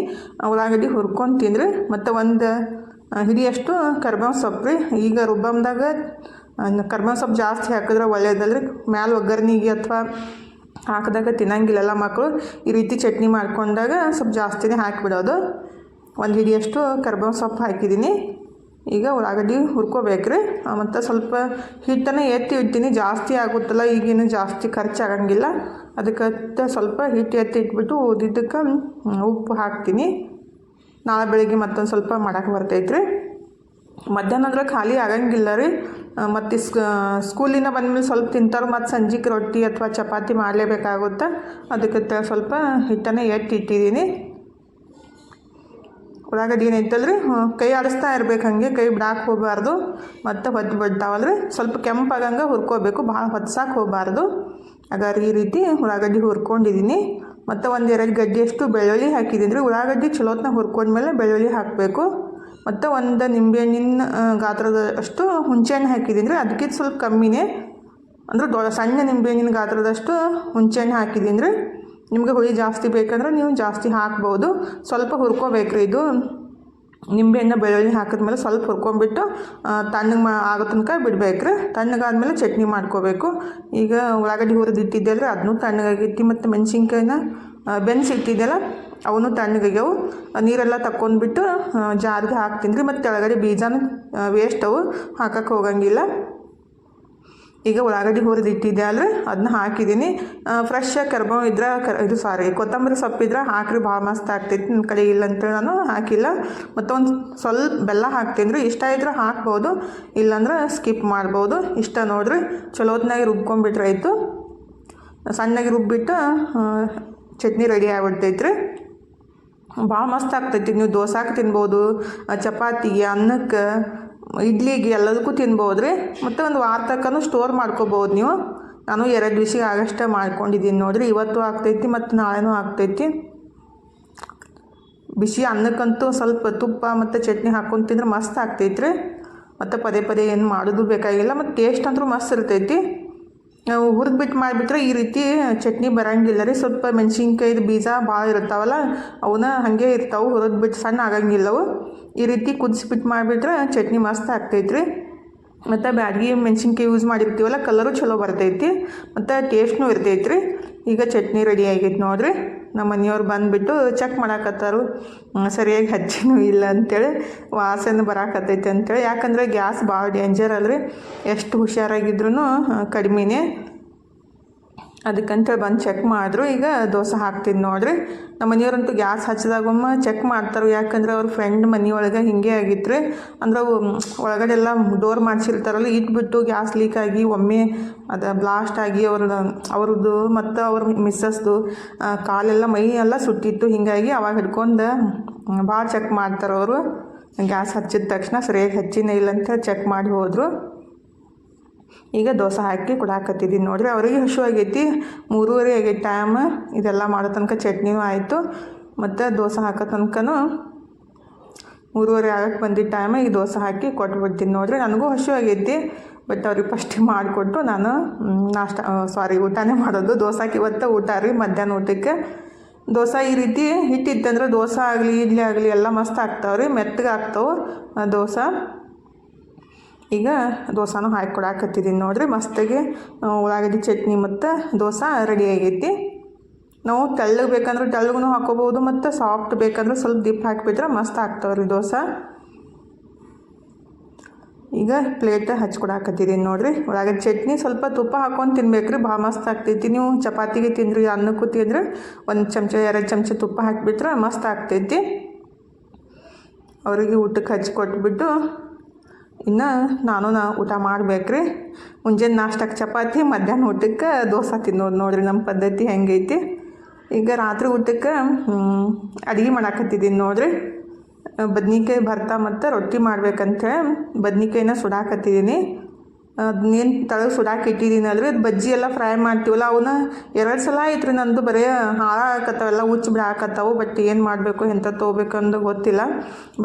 ಉಳ್ಳಾಗಡ್ಡಿ ಹುರ್ಕೊಂಡು ತಿಂದರೆ ಮತ್ತು ಒಂದು ಹಿಡಿಯಷ್ಟು ಕರ್ಬೇವು ಸೊಪ್ಪು ರೀ. ಈಗ ರುಬ್ಬಮ್ದಾಗ ಕರ್ಬೇವು ಸೊಪ್ಪು ಜಾಸ್ತಿ ಹಾಕಿದ್ರೆ ಒಳ್ಳೆಯದಲ್ರಿ ಮ್ಯಾಲೆ ಒಗ್ಗರಣೆಗೆ ಅಥವಾ ಹಾಕಿದಾಗ ತಿನ್ನಂಗಿಲ್ಲಲ್ಲ ಮಕ್ಕಳು ಈ ರೀತಿ ಚಟ್ನಿ ಮಾಡ್ಕೊಂಡಾಗ ಸ್ವಲ್ಪ ಜಾಸ್ತಿನೇ ಹಾಕಿಬಿಡೋದು. ಒಂದು ಹಿಡಿಯಷ್ಟು ಕರ್ಬೇವು ಸೊಪ್ಪು ಹಾಕಿದ್ದೀನಿ ಈಗ ಉಳ್ಳಾಗಡ್ಡಿ ಹುರ್ಕೋಬೇಕ್ರಿ. ಮತ್ತು ಸ್ವಲ್ಪ ಹಿಟ್ಟನ್ನು ಎತ್ತಿ ಇಡ್ತೀನಿ. ಜಾಸ್ತಿ ಆಗುತ್ತಲ್ಲ, ಈಗೇನು ಜಾಸ್ತಿ ಖರ್ಚಾಗಂಗಿಲ್ಲ ಅದಕ್ಕೆ ಸ್ವಲ್ಪ ಹಿಟ್ಟು ಎತ್ತಿ ಇಟ್ಬಿಟ್ಟು ಉದಿದ್ದಕ್ಕೆ ಉಪ್ಪು ಹಾಕ್ತೀನಿ. ನಾಳೆ ಬೆಳಿಗ್ಗೆ ಮತ್ತೊಂದು ಸ್ವಲ್ಪ ಮಾಡಕ್ಕೆ ರೀ ಮಧ್ಯಾಹ್ನ ಅಂದ್ರೆ ಖಾಲಿ ಆಗಂಗಿಲ್ಲ ರೀ. ಮತ್ತು ಸ್ಕೂಲಿಂದ ಬಂದಮೇಲೆ ಸ್ವಲ್ಪ ತಿಂತಾರೆ ಮತ್ತು ಸಂಜೆಗೆ ರೊಟ್ಟಿ ಅಥವಾ ಚಪಾತಿ ಮಾಡಲೇಬೇಕಾಗುತ್ತೆ ಅದಕ್ಕೆ ಸ್ವಲ್ಪ ಹಿಟ್ಟನ್ನು ಎತ್ತಿ ಇಟ್ಟಿದ್ದೀನಿ. ಉಳ್ಳಾಗಡ್ಡಿ ಏನೈತಲ್ರಿ ರೀ ಕೈ ಆಡಿಸ್ತಾ ಇರ್ಬೇಕು ಹಾಗೆ, ಕೈ ಬಿಡಾಕೆ ಹೋಗಬಾರ್ದು. ಮತ್ತು ಹೊತ್ತು ಬಿಡ್ತಾವಲ್ಲ ರೀ ಸ್ವಲ್ಪ ಕೆಂಪಾಗಂಗೆ ಹುರ್ಕೋಬೇಕು, ಭಾಳ ಹೊತ್ಸಾಕೆ ಹೋಗಬಾರ್ದು. ಹಾಗಾದ್ರೆ ಈ ರೀತಿ ಉಳ್ಳಾಗಡ್ಡಿ ಹುರ್ಕೊಂಡಿದ್ದೀನಿ ಮತ್ತು ಒಂದು ಎರಡು ಗಡ್ಡೆಯಷ್ಟು ಬೆಳ್ಳುಳ್ಳಿ ಹಾಕಿದ್ದೀನಿ ರೀ. ಉಳ್ಳಾಗಡ್ಡಿ ಚಲೋತ್ನ ಹುರ್ಕೊಂಡ್ಮೇಲೆ ಬೆಳ್ಳುಳ್ಳಿ ಹಾಕಬೇಕು. ಮತ್ತು ಒಂದು ನಿಂಬೆಹಣ್ಣಿನ ಹಣ್ಣಿನ ಗಾತ್ರದ ಅಷ್ಟು ಹುಣಸೆಹಣ್ಣು ಹಾಕಿದ್ದೀನಿ ರೀ. ಅದಕ್ಕಿಂತ ಸ್ವಲ್ಪ ಕಮ್ಮಿನೇ. ಅಂದ್ರೆ ದೊ, ಸಣ್ಣ ನಿಂಬೆಹಣ್ಣಿನ ಗಾತ್ರದಷ್ಟು ಹುಣಸೆಹಣ್ಣು ಹಾಕಿದ್ದೀನಿ ರೀ. ನಿಮಗೆ ಹುಳಿ ಜಾಸ್ತಿ ಬೇಕಂದ್ರೆ ನೀವು ಜಾಸ್ತಿ ಹಾಕ್ಬೋದು. ಸ್ವಲ್ಪ ಹುರ್ಕೋಬೇಕ್ರಿ ಇದು. ನಿಂಬೆಹಣ್ಣು, ಬೆಳ್ಳುಳ್ಳಿ ಹಾಕಿದ್ಮೇಲೆ ಸ್ವಲ್ಪ ಹುರ್ಕೊಂಬಿಟ್ಟು ತಣ್ಣಗೆ ಮಾ, ಆಗೋ ತನಕ ಬಿಡ್ಬೇಕ್ರಿ. ತಣ್ಣಗಾದ್ಮೇಲೆ ಚಟ್ನಿ ಮಾಡ್ಕೋಬೇಕು. ಈಗ ಉಳ್ಳಾಗಡ್ಡಿ ಹುರಿದಿಟ್ಟಿದ್ದೆಲ್ಲ ಅದನ್ನೂ ತಣ್ಣಗಾಗಿತ್ತು ಮತ್ತು ಮೆಣಸಿನ್ಕಾಯಿನ ಬೆನ್ಸಿಟ್ಟಿದ್ದೆಲ್ಲ ಅವನು ತಣ್ಣಗಾಗ್ಯವು. ನೀರೆಲ್ಲ ತಕ್ಕೊಂಡ್ಬಿಟ್ಟು ಜಾರಿಗೆ ಹಾಕ್ತೀನಿ ರೀ. ಮತ್ತು ಕೆಳಗಡೆ ಬೀಜನ ವೇಸ್ಟ್ ಅವು ಹಾಕಕ್ಕೆ ಹೋಗಂಗಿಲ್ಲ. ಈಗ ಉಳ್ಳಾಗಡ್ಡಿ ಹುರಿದು ಇಟ್ಟಿದ್ದೆ ಅಲ್ರಿ ಅದನ್ನ ಹಾಕಿದ್ದೀನಿ. ಫ್ರೆಶ್ ಕರ್ಬೋ ಇದ್ರೆ ಕರ್, ಇದು ಸಾರಿ ಕೊತ್ತಂಬರಿ ಸೊಪ್ಪಿದ್ರೆ ಹಾಕ್ರಿ, ಭಾಳ ಮಸ್ತ್ ಆಗ್ತೈತಿ. ನನ್ನ ಕಡೆ ಇಲ್ಲ ಅಂತೇಳಿ ನಾನು ಹಾಕಿಲ್ಲ. ಮತ್ತೊಂದು ಸ್ವಲ್ಪ ಬೆಲ್ಲ ಹಾಕ್ತೀನಿ ರೀ ಇಷ್ಟ ಇದ್ರೆ ಹಾಕ್ಬೋದು, ಇಲ್ಲಾಂದ್ರೆ ಸ್ಕಿಪ್ ಮಾಡ್ಬೋದು. ಇಷ್ಟ ನೋಡ್ರಿ, ಚಲೋತ್ನಾಗಿ ಹೊತ್ನಾಗೆ ರುಬ್ಕೊಂಡ್ಬಿಟ್ರೆ ಆಯಿತು. ಸಣ್ಣಗೆ ರುಬ್ಬಿಟ್ಟು ಚಟ್ನಿ ರೆಡಿ ಆಗ್ಬಿಡ್ತೈತ್ರಿ. ಭಾಳ ಮಸ್ತ್ ಆಗ್ತೈತಿ. ನೀವು ದೋಸಾಕ್ಕೆ ತಿನ್ಬೋದು ಚಪಾತಿಗೆ, ಅನ್ನಕ್ಕೆ ಇಡ್ಲಿಗೆ ಎಲ್ಲದಕ್ಕೂ ತಿನ್ಬೋದು ರೀ ಮತ್ತು ಒಂದು ವಾರ ತನಕನೂ ಸ್ಟೋರ್ ಮಾಡ್ಕೋಬೋದು ನೀವು. ನಾನು ಎರಡು ದಿವ್ಸಿಗೆ ಆಗಷ್ಟೇ ಮಾಡ್ಕೊಂಡಿದ್ದೀನಿ ನೋಡಿರಿ. ಇವತ್ತು ಆಗ್ತೈತಿ ಮತ್ತು ನಾಳೆನೂ ಆಗ್ತೈತಿ. ಬಿಸಿ ಅನ್ನಕ್ಕಂತೂ ಸ್ವಲ್ಪ ತುಪ್ಪ ಮತ್ತು ಚಟ್ನಿ ಹಾಕೊಂಡು ತಿಂದ್ರೆ ಮಸ್ತ್ ಆಗ್ತೈತ್ರಿ. ಮತ್ತು ಪದೇ ಪದೇ ಏನು ಮಾಡೋದು ಬೇಕಾಗಿಲ್ಲ. ಮತ್ತು ಟೇಸ್ಟ್ ಅಂತೂ ಮಸ್ತ್ ಇರ್ತೈತಿ. ನಾವು ಹುರಿದ್ಬಿಟ್ಟು ಮಾಡಿಬಿಟ್ರೆ ಈ ರೀತಿ ಚಟ್ನಿ ಬರಂಗಿಲ್ಲ ರೀ. ಸ್ವಲ್ಪ ಮೆಣಸಿನ್ಕಾಯ್ದು ಬೀಜ ಭಾಳ ಇರ್ತಾವಲ್ಲ ಅವನ್ನ ಹಾಗೆ ಇರ್ತಾವೆ. ಹುರಿದ್ಬಿಟ್ಟು ಸಣ್ಣ ಆಗಂಗಿಲ್ಲ ಅವು ಈ ರೀತಿ ಕುದಿಸ್ಬಿಟ್ಟು ಮಾಡಿಬಿಟ್ರೆ ಚಟ್ನಿ ಮಸ್ತ್ ಆಗ್ತೈತ್ರಿ. ಮತ್ತು ಬ್ಯಾಡಗಿ ಮೆಣಸಿನ್ಕಾಯಿ ಯೂಸ್ ಮಾಡಿರ್ತೀವಲ್ಲ ಕಲರು ಚಲೋ ಬರ್ತೈತಿ. ಮತ್ತು ಟೇಸ್ಟ್ನೂ ರೀ ಈಗ ಚಟ್ನಿ ರೆಡಿ ಆಗೈತೆ ನೋಡಿರಿ. ನಮ್ಮ ಮನೆಯವ್ರು ಬಂದುಬಿಟ್ಟು ಚೆಕ್ ಮಾಡಾಕತ್ತಾರು. ಸರಿಯಾಗಿ ಹಚ್ಚಿನೂ ಇಲ್ಲ ಅಂತೇಳಿ, ವಾಸನೆ ಬರಾಕತ್ತೈತೆ ಅಂತೇಳಿ. ಯಾಕಂದರೆ ಗ್ಯಾಸ್ ಭಾಳ ಡೇಂಜರ್ ಅಲ್ರಿ. ಎಷ್ಟು ಹುಷಾರಾಗಿದ್ರೂ ಕಡಿಮೆನೇ ಅದಕ್ಕಂತೇಳಿ ಬಂದು ಚೆಕ್ ಮಾಡಿದ್ರು. ಈಗ ದೋಸೆ ಹಾಕ್ತೀನಿ ನೋಡ್ರಿ. ನಮ್ಮ ಮನೆಯವ್ರಂತೂ ಗ್ಯಾಸ್ ಹಚ್ಚಿದಾಗೊಮ್ಮ ಚೆಕ್ ಮಾಡ್ತಾರೆ ಯಾಕಂದ್ರೆ ಅವ್ರ ಫ್ರೆಂಡ್ ಮನೆಯೊಳಗೆ ಹಿಂಗೆ ಆಗಿತ್ತು ಅಂದ್ರೆ ಒಳಗಡೆ ಎಲ್ಲ ಡೋರ್ ಮಾಡಿಸಿರ್ತಾರಲ್ಲ, ಇಟ್ಬಿಟ್ಟು ಗ್ಯಾಸ್ ಲೀಕ್ ಆಗಿ ಒಮ್ಮೆ ಅದು ಬ್ಲಾಸ್ಟ್ ಆಗಿ ಅವ್ರ ಅವ್ರದ್ದು ಮತ್ತು ಅವ್ರ ಮಿಸ್ಸಸ್ದು ಕಾಲೆಲ್ಲ ಮೈ ಎಲ್ಲ ಸುಟ್ಟಿತ್ತು. ಹೀಗಾಗಿ ಅವಾಗ ಹಿಡ್ಕೊಂಡು ಭಾಳ ಚೆಕ್ ಮಾಡ್ತಾರೆ ಅವರು. ಗ್ಯಾಸ್ ಹಚ್ಚಿದ ತಕ್ಷಣ ಸರಿಯಾಗಿ ಹಚ್ಚಿನೇ ಇಲ್ಲ ಅಂತ ಚೆಕ್ ಮಾಡಿ ಹೋದರು. ಈಗ ದೋಸೆ ಹಾಕಿ ಕೊಡಾಕತ್ತಿದ್ದೀನಿ. ನೋಡಿರಿ ಅವ್ರಿಗೆ ಹಸು ಆಗೈತಿ ಮೂರುವರೆ ಆಗೈತಿ ಟೈಮ್ ಇದೆಲ್ಲ ಮಾಡೋ ತನಕ ಚಟ್ನಿನೂ ಆಯಿತು. ಮತ್ತು ದೋಸೆ ಹಾಕೋ ತನಕನೂ ಮೂರುವರೆ ಆಗಕ್ಕೆ ಬಂದಿದ್ದ ಟೈಮ್ ಈಗ ದೋಸೆ ಹಾಕಿ ಕೊಟ್ಬಿಡ್ತೀನಿ. ನೋಡಿರಿ ನನಗೂ ಹಶು ಆಗೈತಿ ಬಟ್ ಅವ್ರಿಗೆ ಫಸ್ಟಿಗೆ ಮಾಡಿಕೊಟ್ಟು ನಾನು ನಾಷ್ಟ ಸಾರಿ ಊಟನೇ ಮಾಡೋದು. ದೋಸಾಕ್ಕೆ ಇವತ್ತು ಊಟ ರೀ, ಮಧ್ಯಾಹ್ನ ಊಟಕ್ಕೆ. ದೋಸೆ ಈ ರೀತಿ ಹಿಟ್ಟಿತ್ತಂದ್ರೆ ದೋಸೆ ಆಗಲಿ, ಇಡ್ಲಿ ಆಗಲಿ ಎಲ್ಲ ಮಸ್ತ್ ಆಗ್ತಾವೆ ರೀ ಮೆತ್ತಗೆ ಆಗ್ತಾವೆ ದೋಸೆ. ಈಗ ದೋಸಾನು ಹಾಕಿ ಕೊಡಾಕತ್ತಿದ್ದೀನಿ ನೋಡಿರಿ. ಮಸ್ತಾಗಿ ಉಳ್ಳಾಗಡ್ಡಿ ಚಟ್ನಿ ಮತ್ತು ದೋಸೆ ರೆಡಿ ಆಗೈತಿ. ನಾವು ತೆಳ್ಳಗೆ ಬೇಕಂದ್ರೆ ತೆಳ್ಳಗೂ ಹಾಕೋಬೋದು ಮತ್ತು ಸಾಫ್ಟ್ ಬೇಕಂದ್ರೆ ಸ್ವಲ್ಪ ದಿಪ್ ಹಾಕಿಬಿಟ್ರೆ ಮಸ್ತ್ ಆಗ್ತಾವೆ ರೀ ದೋಸೆ. ಈಗ ಪ್ಲೇಟ್ ಹಚ್ಕೊಡಾಕತ್ತಿದ್ದೀನಿ ನೋಡಿರಿ. ಉಳ್ಳಾಗಡ್ಡಿ ಚಟ್ನಿ ಸ್ವಲ್ಪ ತುಪ್ಪ ಹಾಕೊಂಡು ತಿನ್ಬೇಕ್ರಿ, ಭಾಳ ಮಸ್ತ್ ಆಗ್ತೈತಿ. ನೀವು ಚಪಾತಿಗೆ ತಿಂದ್ರಿ, ಅನ್ನಕ್ಕೂ ತಿಂದ್ರೆ, ಒಂದು ಚಮಚ, ಎರಡು ಚಮಚ ತುಪ್ಪ ಹಾಕಿಬಿಟ್ರೆ ಮಸ್ತ್ ಆಗ್ತೈತಿ. ಅವರಿಗೆ ಊಟಕ್ಕೆ ಹಚ್ಚಿ ಕೊಟ್ಬಿಟ್ಟು ಇನ್ನು ನಾನು ನಾ ಊಟ ಮಾಡ್ಬೇಕ್ರಿ. ಮುಂಜಾನೆ ನಾಷ್ಟಕ್ಕೆ ಚಪಾತಿ, ಮಧ್ಯಾಹ್ನ ಊಟಕ್ಕೆ ದೋಸೆ ತಿನ್ನೋದು ನೋಡ್ರಿ ನಮ್ಮ ಪದ್ಧತಿ ಹೆಂಗೈತಿ. ಈಗ ರಾತ್ರಿ ಊಟಕ್ಕೆ ಅಡುಗೆ ಮಾಡಾಕತ್ತಿದ್ದೀನಿ ನೋಡ್ರಿ. ಬದ್ನಿಕಾಯಿ ಭರ್ತಾ ಮತ್ತು ರೊಟ್ಟಿ ಮಾಡ್ಬೇಕಂತೇಳಿ ಬದ್ನಿಕಾಯಿನ ಸುಡಾಕತ್ತಿದ್ದೀನಿ ಅದನ್ನೇನು ತಳಗೆ ಸುಡಾಕಿ ಇಟ್ಟಿದ್ದೀನಿ ಅದು ಬಜ್ಜಿ ಎಲ್ಲ ಫ್ರೈ ಮಾಡ್ತೀವಲ್ಲ ಅವನ್ನ ಎರಡು ಸಲ ಐತ್ರಿ ನಂದು. ಬರೀ ಹಾಳಾಗತ್ತವೆಲ್ಲ ಉಚ್ಚಿ ಬಿಡಾಕತ್ತಾವು ಬಟ್ ಏನು ಮಾಡಬೇಕು, ಎಂತ ತೊಗೋಬೇಕಂದು ಗೊತ್ತಿಲ್ಲ.